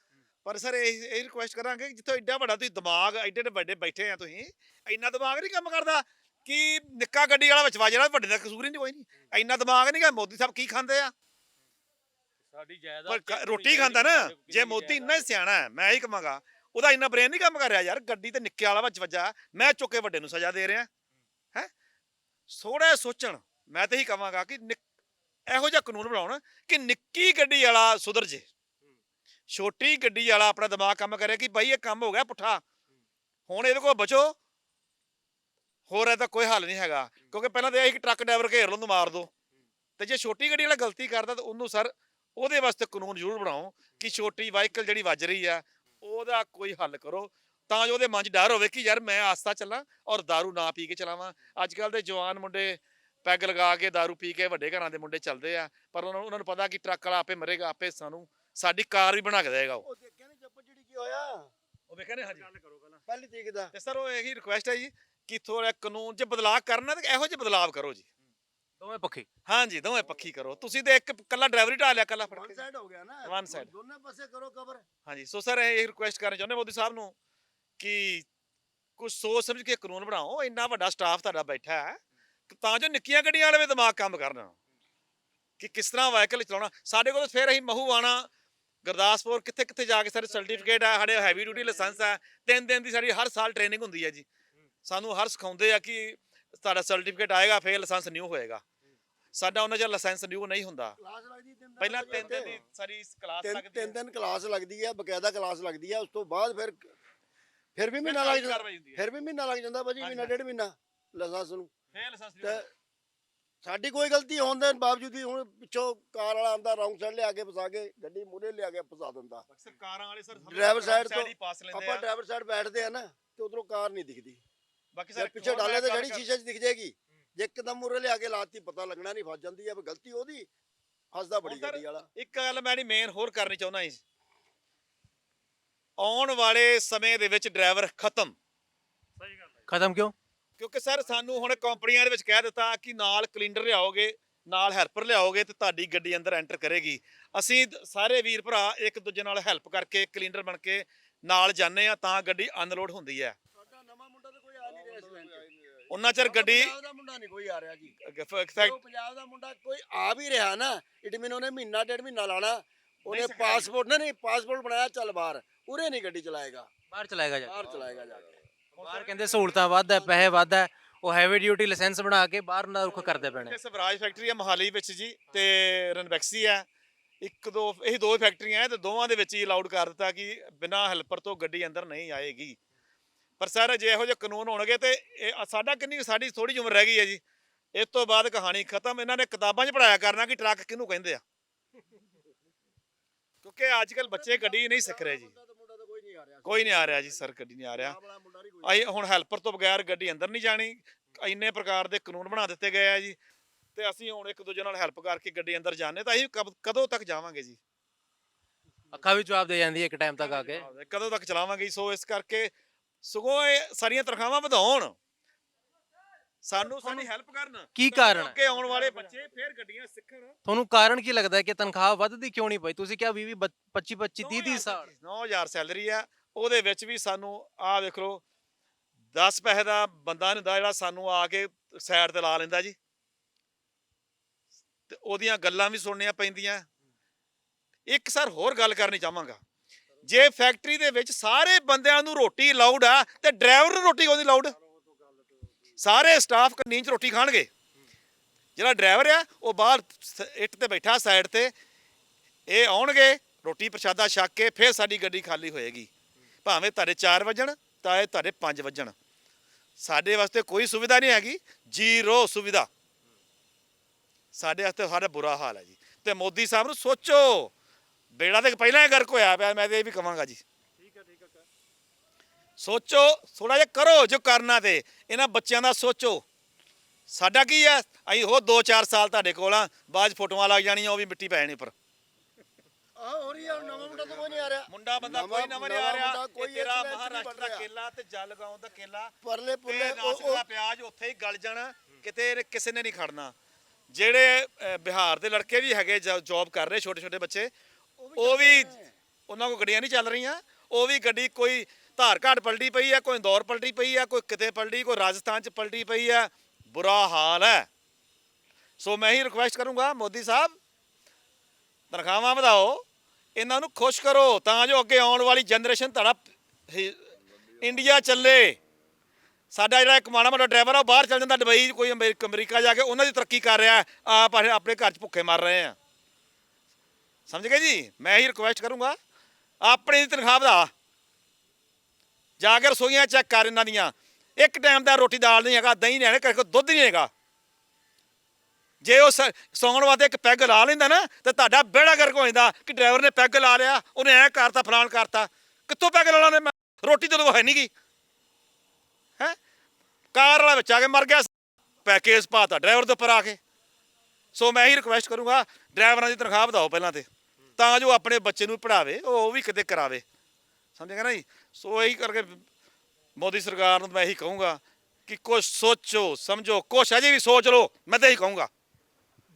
A: ਪਰ ਸਰ ਇਹ ਇਹ ਰਿਕੁਐਸਟ ਕਰਾਂਗੇ ਕਿ ਜਿੱਥੋਂ ਐਡਾ ਵੱਡਾ ਤੁਸੀਂ ਦਿਮਾਗ ਐਡੇ ਐਡੇ ਵੱਡੇ ਬੈਠੇ ਆ ਤੁਸੀਂ ਇੰਨਾ ਦਿਮਾਗ ਨਹੀਂ ਕੰਮ ਕਰਦਾ ਕਿ ਨਿੱਕਾ ਗੱਡੀ ਵਾਲਾ ਵਿੱਚ ਵੱਜਣਾ ਵੱਡੇ ਦਾ ਕਸੂਰ ਹੀ ਨਹੀਂ ਕੋਈ ਨਹੀਂ। ਇੰਨਾ ਦਿਮਾਗ ਨਹੀਂ ਗਾ ਮੋਦੀ ਸਾਹਿਬ ਕੀ ਖਾਂਦੇ ਆ?
B: ਸਾਡੀ
A: ਪਰ ਕ- ਰੋਟੀ ਖਾਂਦਾ ਨਾ ਜੇ ਮੋਦੀ ਇੰਨਾ ਹੀ। ਸਿਆਣਾ ਹੈ ਮੈਂ ਇਹੀ ਕਹਾਂਗਾ ਉਹਦਾ ਇੰਨਾ ਬ੍ਰੇਨ ਨਹੀਂ ਕੰਮ ਕਰ ਰਿਹਾ ਯਾਰ ਗੱਡੀ ਤੇ ਨਿੱਕੇ ਵਾਲਾ ਵਿੱਚ ਵੱਜਾ ਮੈਂ ਚੁੱਕ ਕੇ ਵੱਡੇ ਨੂੰ ਸਜ਼ਾ ਦੇ ਰਿਹਾ ਹੈ? ਥੋੜਾ ਸੋਚਣ ਮੈਂ ਤਾਂ ਇਹੀ ਕਹਾਂਗਾ ਕਿ ਨਿੱਕ- ਇਹੋ ਜਿਹਾ ਕਾਨੂੰਨ ਬਣਾਉਣ ਕਿ ਨਿੱਕੀ ਗੱਡੀ ਵਾਲਾ ਸੁਧਰ ਜੇ। ਛੋਟੀ ਗੱਡੀ ਵਾਲਾ ਆਪਣਾ ਦਿਮਾਗ ਕੰਮ ਕਰੇ ਕਿ ਭਾਈ ਇਹ ਕੰਮ ਹੋ ਗਿਆ ਪੁੱਠਾ ਹੁਣ ਇਹਦੇ ਕੋਲ ਬਚੋ। ਹੋਰ ਇਹਦਾ ਕੋਈ ਹੱਲ ਨਹੀਂ ਹੈਗਾ ਕਿਉਂਕਿ ਪਹਿਲਾਂ ਤਾਂ ਇਹ ਸੀ ਕਿ ਟਰੱਕ ਡਰਾਈਵਰ ਘੇਰ ਲਓ ਉਹਨੂੰ ਮਾਰ ਦੋ। ਤੇ ਜੇ ਛੋਟੀ ਗੱਡੀ ਵਾਲਾ ਗਲਤੀ ਕਰਦਾ ਤਾਂ ਉਹਨੂੰ ਸਰ ਉਹਦੇ ਵਾਸਤੇ ਕਾਨੂੰਨ ਜ਼ਰੂਰ ਬਣਾਓ ਕਿ ਛੋਟੀ ਵਾਹੀਕਲ ਜਿਹੜੀ ਵੱਜ ਰਹੀ ਆ ਉਹਦਾ ਕੋਈ ਹੱਲ ਕਰੋ ਤਾਂ ਜੋ ਉਹਦੇ ਮਨ 'ਚ ਡਰ ਹੋਵੇ ਕਿ ਯਾਰ ਮੈਂ ਆਸਤਾ ਚੱਲਾਂ ਔਰ दारू ਨਾ ਪੀ ਕੇ ਚਲਾਵਾਂ ਅੱਜ ਕੱਲ ਦੇ ਜਵਾਨ ਮੁੰਡੇ ਪੈਗ ਲਗਾ ਕੇ दारू ਪੀ ਕੇ ਵੱਡੇ ਘਰਾਂ ਦੇ ਮੁੰਡੇ ਚੱਲਦੇ ਆ ਪਰ ਉਹਨਾਂ ਨੂੰ ਉਹਨਾਂ ਨੂੰ ਪਤਾ ਕਿ ਟਰੱਕ ਵਾਲਾ ਆਪੇ ਮਰੇਗਾ ਆਪੇ ਸਾਨੂੰ ਸਾਡੀ ਕਾਰ ਵੀ ਬਣਾ ਕੇ ਦੇਗਾ ਉਹ
E: ਉਹ ਦੇਖਿਆ ਨਹੀਂ ਚੱਪੜ ਜਿਹੜੀ ਕੀ ਹੋਇਆ
A: ਉਹ ਵੇਖਿਆ ਨੇ ਹਾਂਜੀ
C: ਗੱਲ ਕਰੋ ਪਹਿਲਾਂ
E: ਪਹਿਲੀ ਤਰੀਕ ਦਾ
A: ਤੇ ਸਰ ਉਹ ਇਹੀ ਰਿਕੁਐਸਟ ਹੈ ਜੀ ਕਿ ਥੋੜਾ ਕਾਨੂੰਨ 'ਚ ਬਦਲਾਅ ਕਰਨਾ ਤੇ ਇਹੋ ਜਿਹੇ ਬਦਲਾਅ ਕਰੋ ਜੀ
B: ਦੋਵੇਂ ਪੱਖੀ।
A: ਹਾਂਜੀ ਦੋਵੇਂ ਪੱਖੀ ਕਰੋ। ਤੁਸੀਂ ਤੇ ਇੱਕ ਕੱਲਾ ਡਰਾਈਵਰ ਹੀ ਢਾ ਲਿਆ ਕੱਲਾ ਫੜ
E: ਵਨ
A: ਕੇ
E: ਸਾਈਡ ਹੋ ਗਿਆ ਨਾ
A: One side.
E: ਦੋਨੇ ਪਾਸੇ ਕਰੋ ਕਵਰ
A: ਹਾਂਜੀ ਸੋ ਸਰ ਇਹ ਰਿਕੁਐਸਟ ਕਰਨਾ ਚਾਹੁੰਦੇ ਮੋਦੀ ਸਾਹਿਬ ਨੂੰ ਕਿ ਕੁਝ ਸੋਚ ਸਮਝ ਕੇ ਕਾਨੂੰਨ ਬਣਾਓ। ਇੰਨਾ ਵੱਡਾ ਸਟਾਫ ਤੁਹਾਡਾ ਬੈਠਾ ਹੈ। ਕਿ ਤਾਂ ਜੋ ਨਿੱਕੀਆਂ ਗੱਡੀਆਂ ਵਾਲੇ ਵੀ ਦਿਮਾਗ ਕੰਮ ਕਰਨ। ਕਿ ਕਿਸ ਤਰ੍ਹਾਂ ਵਾਹੀਕਲ ਚਲਾਉਣਾ। ਸਾਡੇ ਕੋਲ ਤਾਂ ਫਿਰ ਅਸੀਂ ਮਹੂ ਆਣਾ। ਗੁਰਦਾਸਪੁਰ ਕਿੱਥੇ ਕਿੱਥੇ ਜਾ ਕੇ ਸਾਡੇ ਸਰਟੀਫਿਕੇਟ ਆ ਸਾਡੇ ਹੈਵੀ ਡਿਊਟੀ ਲਾਇਸੈਂਸ ਆ। ਤਿੰਨ ਦਿਨ ਦੀ ਸਾਡੀ ਹਰ ਸਾਲ ਟ੍ਰੇਨਿੰਗ ਹੁੰਦੀ ਹੈ ਜੀ। ਸਾਨੂੰ ਹਰ ਸਿਖਾਉਂਦੇ ਆ ਕਿ ਤੁਹਾਡਾ ਸਰਟੀਫਿਕੇਟ ਆਏਗਾ ਫਿਰ ਲਾਇਸੈਂਸ ਨਿਊ ਹੋਏਗਾ। ਸਾਡਾ ਉਹਨਾਂ ਚਿਰ ਲਾਇਸੈਂਸ ਨਿਊ ਨਹੀਂ ਹੁੰਦਾ। ਪਹਿਲਾਂ ਤਿੰਨ ਦਿਨ। ਦੀ ਸਾਰੀ ਕਲਾਸ ਲੱਗਦੀ
E: ਤਿੰਨ ਦਿਨ ਕਲਾਸ ਲੱਗਦੀ ਹੈ ਬਕਾਇਦਾ ਕਲਾਸ ਲੱਗਦੀ ਹੈ ਉਸ ਤੋਂ ਬਾਅਦ ਫਿਰ ਫਿਰ ਵੀ ਮਹੀਨਾ ਲੱਗ ਜਾਂਦਾ। ਫਿਰ ਵੀ ਮਹੀਨਾ ਲੱਗ ਜਾਂਦਾ ਭਾਜੀ ਮਹੀਨਾ ਡੇਢ ਮਹੀਨਾ ਲਾਇਸੈਂਸ ਨੂੰ।
A: ਫਿਰ ਲਾਇਸੈਂਸ
E: ਸਾਡੀ ਕੋਈ ਗਲਤੀ ਹੋਣ ਦੇ ਬਾਵਜੂਦ ਵੀ ਹੁਣ ਪਿੱਛੋਂ ਕਾਰ ਵਾਲਾ ਆਂਦਾ ਰੌਂਗ ਸਾਈਡ ਲਿਆ ਕੇ ਫਸਾ ਕੇ ਗੱਡੀ ਮੂਹਰੇ ਲਿਆ ਕੇ ਫਸਾ ਦਿੰਦਾ।
A: ਅਕਸਰ ਕਾਰਾਂ ਵਾਲੇ ਸਰ
E: ਡਰਾਈਵਰ ਸਾਈਡ ਤੋਂ ਆਪਾਂ ਡਰਾਈਵਰ ਸਾਈਡ ਬੈਠਦੇ ਆ ਨਾ ਤੇ ਉਧਰੋਂ ਕਾਰ ਨਹੀਂ ਦਿਖਦੀ।
A: ਬਾਕੀ
E: ਜੇ
A: ਸਰ
E: ਪਿੱਛੇ ਡਾਲੇ ਤੇ ਜਿਹੜੀ ਸ਼ੀਸ਼ੇ 'ਚ ਦਿਖ ਜਾਏਗੀ। ਜੇ ਇੱਕਦਮ ਮੂਹਰੇ ਲਿਆ ਕੇ ਲਾਤੀ ਪਤਾ ਲੱਗਣਾ ਨਹੀਂ ਫਸ ਜਾਂਦੀ ਹੈ ਵੀ ਗਲਤੀ ਉਹਦੀ। ਫਸਦਾ ਬੜੀ ਗੱਡੀ ਵਾਲਾ।
A: ਇੱਕ ਗੱਲ ਮੈਂ ਨਹੀਂ ਮੇਨ ਹੋਰ ਕਰਨੀ ਚਾਹੁੰਦਾ ਜੀ। ਆਉਣ ਵਾਲੇ ਸਮੇਂ ਦੇ ਵਿੱਚ ਡਰਾਈਵਰ ਖਤਮ।
C: ਸਹੀ ਗੱਲ ਹੈ
B: ਖਤਮ ਕਿਉਂ?
A: ਕਿਉਂਕਿ ਸਰ ਸਾਨੂੰ ਹੁਣ ਕੰਪਨੀਆਂ ਦੇ ਵਿੱਚ ਕਹਿ ਦਿੱਤਾ ਕਿ ਨਾਲ ਕਲਿੰਡਰ ਲਿਆਓਗੇ ਨਾਲ ਹੈਲਪਰ ਲਿਆਓਗੇ ਤੇ ਤੁਹਾਡੀ ਗੱਡੀ ਅੰਦਰ ਐਂਟਰ ਕਰੇਗੀ। ਅਸੀਂ ਸਾਰੇ ਵੀਰ ਭਰਾ ਇੱਕ ਦੂਜੇ ਨਾਲ ਹੈਲਪ ਕਰਕੇ ਕਲਿੰਡਰ ਬਣ ਕੇ ਨਾਲ ਜਾਂਦੇ ਆ ਤਾਂ ਗੱਡੀ ਅਨਲੋਡ ਹੁੰਦੀ ਹੈ
E: ਸਾਡਾ ਨਵਾਂ ਮੁੰਡਾ ਤਾਂ ਕੋਈ ਆ ਨਹੀਂ ਰਿਹਾ ਇਸ ਲਾਈਨ 'ਚ
A: ਉਹਨਾਂ ਚਿਰ ਗੱਡੀ
E: ਪੰਜਾਬ ਦਾ ਮੁੰਡਾ ਨਹੀਂ ਕੋਈ ਆ ਰਿਹਾ ਜੀ।
A: ਫੈਕਟ
E: ਉਹ ਪੰਜਾਬ ਦਾ ਮੁੰਡਾ ਕੋਈ ਆ ਵੀ ਰਿਹਾ ਨਾ ਇਟ ਮੀਨ ਉਹਨੇ ਮਹੀਨਾ ਡੇਢ ਮਹੀਨਾ ਲਾਣਾ ਉਹਨੇ
A: ਸਿਖਾਈ।
E: ਪਾਸਪੋਰਟ ਨਹੀਂ ਨਹੀਂ ਪਾਸਪੋਰਟ ਬਣਾਇਆ ਚੱਲ ਬਾਹਰ। ਉਰੇ ਨਹੀਂ ਗੱਡੀ ਚਲਾਏਗਾ।
B: ਬਾਹਰ ਚਲਾਏਗਾ ਜਾ
E: ਬਾਹਰ ਚਲਾਏਗਾ ਜਾ ਕੇ।
B: ਬਾਹਰ ਕਹਿੰਦੇ ਸਹੂਲਤਾਂ ਵੱਧ ਹੈ ਪੈਸੇ ਵੱਧ ਹੈ। ਉਹ ਹੈਵੀ ਡਿਊਟੀ ਲਾਇਸੈਂਸ ਬਣਾ ਕੇ ਬਾਹਰ ਨਾ ਰੁਖ ਕਰਦੇ ਪੈਣੇ।
A: ਇਹ ਸਵਰਾਜ ਫੈਕਟਰੀ ਹੈ ਮੋਹਾਲੀ ਵਿੱਚ ਜੀ ਤੇ ਰਨਬੈਕਸੀ ਹੈ। ਇੱਕ ਦੋ ਇਹ ਦੋ ਫੈਕਟਰੀਆਂ ਹੈ ਤੇ ਦੋਵਾਂ ਦੇ ਵਿੱਚ ਹੀ ਅਲਾਉਡ ਕਰ ਦਿੱਤਾ ਕਿ ਬਿਨਾਂ ਹੈਲਪਰ ਤੋਂ ਗੱਡੀ ਅੰਦਰ ਨਹੀਂ ਆਏਗੀ। ਪਰ ਸਰ ਜੇ ਇਹੋ ਜਿਹੇ ਕਾਨੂੰਨ ਹੋਣਗੇ ਤੇ ਇਹ ਸਾਡਾ ਕਿੰਨੀ ਸਾਡੀ ਥੋੜੀ ਜਿਹੀ ਉਮਰ ਰਹਿ ਗਈ ਹੈ ਜੀ। ਇਸ ਤੋਂ ਬਾਅਦ ਕਹਾਣੀ ਖਤਮ। ਇਹਨਾਂ ਨੇ ਕਿਤਾਬਾਂ 'ਚ ਪੜਾਇਆ ਕਰਨਾ ਕਿ ਟਰੱਕ ਕਿਹਨੂੰ ਕਹਿੰਦੇ ਆ। ਕਿਉਂਕਿ ਅੱਜ ਕੱਲ ਬੱਚੇ ਗੱਡੀ ਨਹੀਂ ਸਿੱਖ ਰਹੇ ਜੀ।
E: ਕੋਈ ਨਹੀਂ ਆ ਰਿਹਾ।
A: ਜੀ ਸਰ ਗੱਡੀ ਨਹੀਂ ਆ ਰਿਹਾ। ਆਈ ਹੁਣ ਹੈਲਪਰ ਤੋਂ ਬਗੈਰ ਗੱਡੀ ਅੰਦਰ ਨਹੀਂ ਜਾਣੀ। ਇੰਨੇ ਪ੍ਰਕਾਰ ਦੇ ਕਾਨੂੰਨ ਬਣਾ ਦਿੱਤੇ ਗਏ ਆ ਜੀ। ਤੇ ਅਸੀਂ ਹੁਣ ਇੱਕ ਦੂਜੇ ਨਾਲ ਹੈਲਪ ਕਰਕੇ ਗੱਡੀ ਅੰਦਰ ਜਾਣੇ ਤਾਂ ਅਸੀਂ ਕਦੋਂ ਤੱਕ ਜਾਵਾਂਗੇ ਜੀ?
B: ਅੱਖਾਂ ਵੀ ਜਵਾਬ ਦੇ ਜਾਂਦੀ ਹੈ ਇੱਕ ਟਾਈਮ ਤੱਕ ਆ ਕੇ।
A: ਕਦੋਂ ਤੱਕ ਚਲਾਵਾਂਗੇ? ਸੋ ਇਸ ਕਰਕੇ ਸਗੋਂ ਇਹ ਸਾਰੀਆਂ ਤਨਖਾਹਾਂ ਵਧਾਉਣ। ਸਾਨੂੰ ਸਾਡੀ ਹੈਲਪ ਕਰਨ।
B: ਕੀ ਕਾਰਨ? ਹੈ?
A: ਅੱਗੇ ਆਉਣ ਵਾਲੇ ਬੱਚੇ ਫੇਰ ਗੱਡੀਆਂ ਸਿੱਖਣ।
B: ਤੁਹਾਨੂੰ ਕਾਰਨ ਕੀ ਲੱਗਦਾ ਹੈ ਕਿ ਤਨਖਾਹ ਵੱਧਦੀ ਕਿਉਂ ਨਹੀਂ ਪਈ? ਤੁਸੀਂ ਕਿਹਾ 20 25 25 30 30 ਸਾਲ।
A: 9000 ਸੈਲਰੀ ਆ। ਉਹਦੇ ਵਿੱਚ ਵੀ ਸਾਨੂੰ ਆਹ ਵੇਖ ਲਓ 10 ਪੈਸੇ ਦਾ ਬੰਦਾ ਨਹੀਂ ਹੁੰਦਾ ਜਿਹੜਾ ਸਾਨੂੰ ਆ ਕੇ ਸਾਈਡ ਤੇ ਲਾ ਲੈਂਦਾ ਜੀ। ਤੇ ਉਹਦੀਆਂ ਗੱਲਾਂ ਵੀ ਸੁਣਨੀਆਂ ਪੈਂਦੀਆਂ। ਇੱਕ ਸਰ ਹੋਰ ਗੱਲ ਕਰਨੀ ਚਾਹਾਂਗਾ। ਜੇ ਫੈਕਟਰੀ ਦੇ ਵਿੱਚ ਸਾਰੇ ਬੰਦਿਆਂ ਨੂੰ ਰੋਟੀ ਲਾਊਡ ਆ, ਤੇ ਡਰਾਈਵਰ ਨੂੰ ਰੋਟੀ ਕਿਉਂ ਨਹੀਂ ਲਾਊਡ ਸਾਰੇ ਸਟਾਫ ਕੰਨੀ ਚ ਰੋਟੀ ਖਾਣਗੇ। ਜਿਹੜਾ ਡਰਾਈਵਰ ਆ, ਉਹ ਬਾਹਰ ਇੱਟ ਤੇ ਬੈਠਾ ਸਾਈਡ ਤੇ, ਇਹ ਆਉਣਗੇ, ਰੋਟੀ ਪ੍ਰਸ਼ਾਦਾ ਛਕ ਕੇ, ਫਿਰ ਸਾਡੀ ਗੱਡੀ ਖਾਲੀ ਹੋਏਗੀ। ਭਾਵੇਂ ਤੁਹਾਡੇ 4 ਵਜਣ, ਤਾਂ ਇਹ ਤੁਹਾਡੇ 5 ਵਜਣ। ਸਾਡੇ ਵਾਸਤੇ ਕੋਈ ਸੁਵਿਧਾ ਨਹੀਂ ਹੈਗੀ, ਜ਼ੀਰੋ ਸੁਵਿਧਾ। ਸਾਡੇ ਵਾਸਤੇ ਸਾਡਾ ਬੁਰਾ ਹਾਲ ਹੈ ਜੀ। ਤੇ ਮੋਦੀ ਸਾਹਿਬ ਨੂੰ ਸੋਚੋ। ਬੇੜਾ ਤੇ ਪਹਿਲਾਂ ਹੀ ਗਰਕ ਹੋਇਆ ਪਿਆ ਮੈਂ ਤੇ ਇਹ ਵੀ ਕਵਾਂਗਾ ਜੀ। ਸੋਚੋ ਥੋੜਾ ਜਿਹਾ ਕਰੋ ਜੋ ਕਰਨਾ ਤੇ ਇਹਨਾਂ ਬੱਚਿਆਂ ਦਾ ਸੋਚੋ। ਸਾਡਾ ਕੀ ਹੈ? ਅਸੀਂ ਹੋ 2-4 ਸਾਲ ਤੁਹਾਡੇ ਕੋਲ ਆ ਬਾਅਦ 'ਚ ਫੋਟੋਆਂ ਲੱਗ ਜਾਣੀਆਂ ਉਹ ਵੀ ਮਿੱਟੀ ਪੈ ਜਾਣੀ ਪਰ
E: ਆਹ ਹੋ ਰਹੀ ਆ ਨਵਾਂ ਮੁੰਡਾ ਤਾਂ ਕੋਈ ਨਹੀਂ ਆ ਰਿਹਾ।
A: ਮੁੰਡਾ ਬੰਦਾ
E: ਨਵਾਂ-
A: ਕੋਈ ਨਵਾਂ ਨਹੀਂ ਆ
E: ਨਵਾਂ
A: ਰਿਹਾ
E: ਮੁੰਡਾ ਕੋਈ
A: ਇਹ ਤੇਰਾ
E: excellence ਨਹੀਂ
A: ਮਹਾਰਾਸ਼ਟਰ
E: ਬਣ
A: ਦਾ
E: ਰਿਹਾ।
A: ਕੇਲਾ ਤੇ ਜਲ ਗਾਉਂ ਦਾ ਕੇਲਾ।
E: ਪਰਲੇ ਪੁਰਲੇ
A: ਤੇ
E: ਉਹ
A: ਨਾਸਿਕ
E: ਉਹ
A: ਦਾ ਪਿਆਜ਼ ਉੱਥੇ ਹੀ ਗਲ ਜਾਣਾ ਕਿਤੇ ਇਹਨੇ- ਕਿਸੇ ਨੇ ਨਹੀਂ ਖੜਨਾ। ਜਿਹੜੇ ਬਿਹਾਰ ਦੇ ਲੜਕੇ ਵੀ ਹੈਗੇ ਜੌਬ ਕਰ ਰਹੇ ਛੋਟੇ ਛੋਟੇ ਬੱਚੇ ਉਹ ਵੀ ਉਹਨਾਂ ਕੋਲ ਗੱਡੀਆਂ ਨਹੀਂ ਚੱਲ ਰਹੀਆਂ। ਉਹ ਵੀ ਗੱਡੀ ਕੋਈ ਧਾਰਘਾਟ ਪਲਟੀ ਪਈ ਆ, ਕੋਈ ਇੰਦੌਰ ਪਲਟੀ ਪਈ ਆ, ਕੋਈ ਕਿਤੇ ਪਲਟੀ, ਕੋਈ ਰਾਜਸਥਾਨ ਚ ਪਲਟੀ ਪਈ ਆ। ਬੁਰਾ ਹਾਲ ਹੈ। ਸੋ ਮੈਂ ਹੀ ਰਿਕੁਐਸਟ ਕਰੂੰਗਾ ਮੋਦੀ ਸਾਹਿਬ, ਤਨਖਾਹਾਂ ਵਧਾਓ, ਇਹਨਾਂ ਨੂੰ ਖੁਸ਼ ਕਰੋ, ਤਾਂ ਜੋ ਅੱਗੇ ਆਉਣ ਵਾਲੀ ਜਨਰੇਸ਼ਨ ਤੁਹਾਡਾ ਇੰਡੀਆ ਚੱਲੇ। ਸਾਡਾ ਜਿਹੜਾ ਇੱਕ ਮਾੜਾ ਮੋਟਾ ਡਰਾਈਵਰ ਆ, ਉਹ ਬਾਹਰ ਚੱਲ ਜਾਂਦਾ ਦੁਬਈ ਕੋਈ ਅਮਰੀਕ- ਅਮਰੀਕਾ ਜਾ ਕੇ, ਉਹਨਾਂ ਦੀ ਤਰੱਕੀ ਕਰ ਰਿਹਾ ਆਪ ਆਪਣੇ ਆਪਣੇ ਘਰ 'ਚ ਭੁੱਖੇ ਮਰ ਰਹੇ ਆ। ਸਮਝ ਗਏ ਜੀ? ਮੈਂ ਹੀ ਰਿਕੁਐਸਟ ਕਰੂੰਗਾ, ਆਪਣੀ ਦੀ ਤਨਖਾਹ ਵਧਾ। ਜਾ ਕੇ ਰਸੋਈਆਂ ਚੈੱਕ ਕਰ ਇਹਨਾਂ ਦੀਆਂ। ਇੱਕ ਟਾਈਮ ਦਾ ਰੋਟੀ ਦਾਲ ਨਹੀਂ ਹੈਗਾ, ਦਹੀਂ ਨਹੀਂ ਹੈਗਾ ਦੁੱਧ ਨਹੀਂ ਹੈਗਾ। ਜੇ ਉਹ ਸ- ਸੌਣ ਵਾਸਤੇ ਇੱਕ ਪੈਗ ਲਾ ਲੈਂਦਾ ਨਾ, ਤੇ ਤੁਹਾਡਾ ਬੇੜਾ ਗਰਕ ਹੋ ਜਾਂਦਾ ਕਿ ਡਰਾਈਵਰ ਨੇ ਪੈਗ ਲਾ ਲਿਆ, ਉਹਨੇ ਐ ਕਰਤਾ, ਫਲਾਣ ਕਰਤਾ। ਕਿੱਥੋਂ ਪੈਗ ਲਾਉਣਾ ਨੇ ਮੈਂ ਰੋਟੀ ਤੇ ਹੈ ਨਹੀਂ ਗਈ ਹੈ? ਕਾਰ ਵਾਲਾ ਵਿੱਚ ਆ ਕੇ ਮਰ ਗਿਆ ਪੈਕੇਜ ਪਾਤਾ ਡਰਾਈਵਰ ਦੇ ਉੱਪਰ ਆ ਕੇ। ਸੋ ਮੈਂ ਹੀ ਰਿਕੁਐਸਟ ਕਰੂੰਗਾ ਡਰਾਈਵਰਾਂ ਦੀ ਤਨਖਾਹ ਵਧਾਓ ਪਹਿਲਾਂ ਤੇ। ਤਾਂ ਜੋ ਆਪਣੇ ਬੱਚੇ ਨੂੰ ਪੜਾਵੇ ਉਹ ਵੀ ਕਿਤੇ ਕਰਾਵੇ। ਸਮਝ ਗਏ ਨਾ ਜੀ ਸੋ ਇਹੀ ਕਰਕੇ ਮੋਦੀ ਸਰਕਾਰ ਨੂੰ ਮੈਂ ਇਹੀ ਕਹੂੰਗਾ ਕਿ ਕੁਛ ਸੋਚੋ ਸਮਝੋ ਕੁਛ ਅਜੇ ਵੀ ਸੋਚ ਲਓ ਮੈਂ ਤਾਂ ਇਹੀ ਕਹੂੰਗਾ।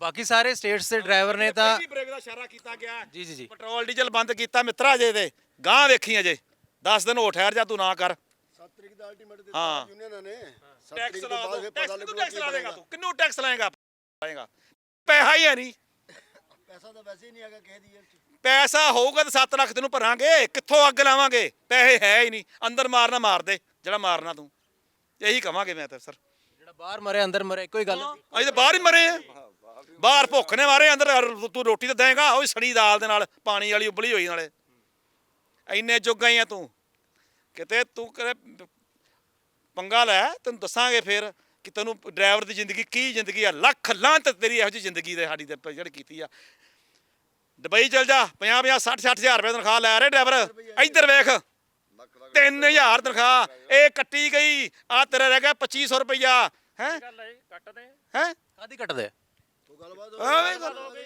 B: ਬਾਕੀ ਸਾਰੇ ਸਟੇਟਸ ਦੇ ਡਰਾਈਵਰ ਨੇ ਤਾਂ
A: ਪਹਿਲੀ ਬ੍ਰੇਕ ਦਾ ਇਸ਼ਾਰਾ ਕੀਤਾ ਗਿਆ।
B: ਜੀ ਜੀ ਜੀ।
A: ਪੈਟਰੋਲ ਡੀਜ਼ਲ ਬੰਦ ਕੀਤਾ ਮਿੱਤਰਾ ਅਜੇ ਤੇ। ਗਾਂ ਵੇਖੀ ਅਜੇ। 10 ਦਿਨ ਹੋ ਠਹਿਰ ਜਾ ਤੂੰ ਨਾ ਕਰ।
E: 7 ਤਰੀਕ ਦਾ ਅਲਟੀਮੇਟ। ਦਿੱਤਾ ਯੂਨੀਅਨਾਂ ਨੇ। 7
A: ਟੈਕਸ ਲਾ ਦੋ। ਟੈਕਸ ਲਾ ਦੇਗਾ। ਤੂੰ। ਕਿੰਨੂੰ ਟੈਕਸ ਲਾਏਗਾ ਲਾਏਗਾ? ਪੈਸਾ ਹੀ ਹੈ ਨਹੀਂ।
E: ਪੈਸਾ ਤਾਂ ਵੈਸੇ ਹੀ ਨਹੀਂ ਹੈਗਾ ਕਿਸੇ ਦੀ ਜੇਬ 'ਚ।
A: ਪੈਸਾ ਹੋਊਗਾ ਤਾਂ 7 ਲੱਖ ਤੈਨੂੰ ਭਰਾਂਗੇ। ਕਿੱਥੋਂ ਅੱਗ ਲਾਵਾਂਗੇ? ਪੈਸੇ ਹੈ ਹੀ ਨਹੀਂ। ਅੰਦਰ ਮਾਰਨਾ ਮਾਰ ਦੇ। ਜਿਹੜਾ ਮਾਰਨਾ ਤੂੰ। ਇਹੀ ਕਵਾਂਗੇ ਮੈਂ ਤਾਂ ਸਰ।
B: ਜਿਹੜਾ ਬਾਹਰ ਮਰੇ ਅੰਦਰ ਮਰੇ ਕੋਈ ਗੱਲ ਨਹੀਂ
A: ਅਸੀਂ ਤਾਂ ਬਾਹਰ ਹੀ ਮਰੇ ਆ। ਬਾਹਰ ਭੁੱਖ ਨੇ ਮਾਰੇ ਅੰਦਰ ਤੂੰ ਰੋਟੀ ਤਾਂ ਦੇਂਗਾ। ਉਹ ਸੜੀ ਦਾਲ ਦੇ ਨਾਲ ਪਾਣੀ ਵਾਲੀ ਉਬਲੀ ਹੋਈ ਨਾਲੇ। ਇੰਨੇ ਜੋਗਾ ਹੀ ਆ ਤੂੰ। ਕਿਤੇ ਤੂੰ ਕਰੇ ਪੰਗਾ ਲੈ ਤੈਨੂੰ ਦੱਸਾਂਗੇ ਫਿਰ ਕਿ ਤੈਨੂੰ ਡਰਾਈਵਰ ਦੀ ਜ਼ਿੰਦਗੀ ਕੀ ਜ਼ਿੰਦਗੀ ਆ। ਲੱਖ ਲਾਂਤ ਤੇਰੀ ਇਹੋ ਜਿਹੀ ਜ਼ਿੰਦਗੀ ਦੇ ਸਾਡੀ ਤੇ ਜਿਹੜੀ ਕੀਤੀ ਆ। ਦੁਬਈ ਚਲ ਜਾ 50 50 60 60 ਹਜ਼ਾਰ ਰੁਪਏ ਤਨਖਾਹ ਲੈ ਰਹੇ ਡਰਾਈਵਰ। ਇੱਧਰ ਵੇਖ 3000 ਤਨਖਾਹ ਇਹ ਕੱਟੀ ਗਈ ਆ ਤੇਰਾ ਰਹਿ ਗਿਆ 2500 ਰੁਪਈਆ ਹੈ?
C: ਗੱਲ ਹੈ ਕੱਟਦੇ?
A: ਹੈ?
B: ਕਾਦੀ ਕੱਟਦੇ।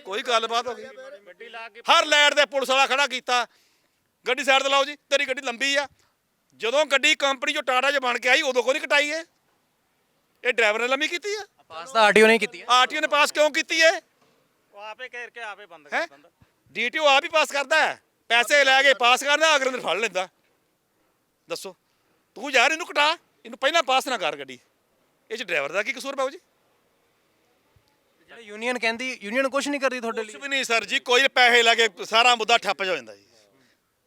A: ਕੋਈ ਗੱਲਬਾਤ ਹੋ ਗਈ।
C: ਗੱਡੀ ਲਾ ਕੇ
A: ਹਰ ਲਾਈਟ ਦੇ ਪੁਲਿਸ ਵਾਲਾ ਖੜਾ ਕੀਤਾ। ਗੱਡੀ ਸਾਈਡ ਤੇ ਲਾਓ ਜੀ ਤੇਰੀ ਗੱਡੀ ਲੰਬੀ ਆ। ਜਦੋਂ ਗੱਡੀ ਕੰਪਨੀ ਚੋਂ ਟਾਟਾ 'ਚ ਬਣ ਕੇ ਆਈ ਉਦੋਂ ਕੋਈ ਨਹੀਂ ਕਟਾਈ ਏ ਇਹ ਡਰਾਈਵਰ ਨੇ ਲੰਮੀ ਕੀਤੀ ਆ।
B: ਪਾਸ ਤਾਂ ਆਰਟੀਓ ਨੇ ਕੀਤੀ ਹੈ
A: ਆਰਟੀਓ ਨੇ ਪਾਸ ਕਿਉਂ ਕੀਤੀ ਏ?
C: ਉਹ ਆਪੇ ਘੇਰ ਕੇ ਆਪੇ ਬੰਦ ਕਰ ਦਿੰਦਾ।
A: ਡੀਟੀਓ ਆਪ ਹੀ ਪਾਸ ਕਰਦਾ ਹੈ। ਪੈਸੇ ਲੈ ਕੇ ਪਾਸ ਕਰਦਾ ਅਗਰ ਨੇ ਫੜ ਲੈਂਦਾ। ਦੱਸੋ ਤੂੰ ਯਾਰ ਇਹਨੂੰ ਕਟਾ ਇਹਨੂੰ ਪਹਿਲਾਂ ਪਾਸ ਨਾ ਕਰ ਗੱਡੀ। ਇਹ ਚ ਡਰਾਈਵਰ ਦਾ ਕੀ ਕਸੂਰ ਬਾਬੂ ਜੀ?
B: ਜਿਹੜੇ ਯੂਨੀਅਨ ਕਹਿੰਦੀ ਯੂਨੀਅਨ ਕੁਝ ਨਹੀਂ ਕਰਦੀ ਤੁਹਾਡੇ
A: ਕੁਛ
B: ਲਈ।
A: ਵੀ ਨਹੀਂ ਸਰ ਜੀ ਕੋਈ ਪੈਸੇ ਲੈ ਕੇ ਸਾਰਾ ਮੁੱਦਾ ਠੱਪ ਹੋ ਜਾਂਦਾ ਜੀ।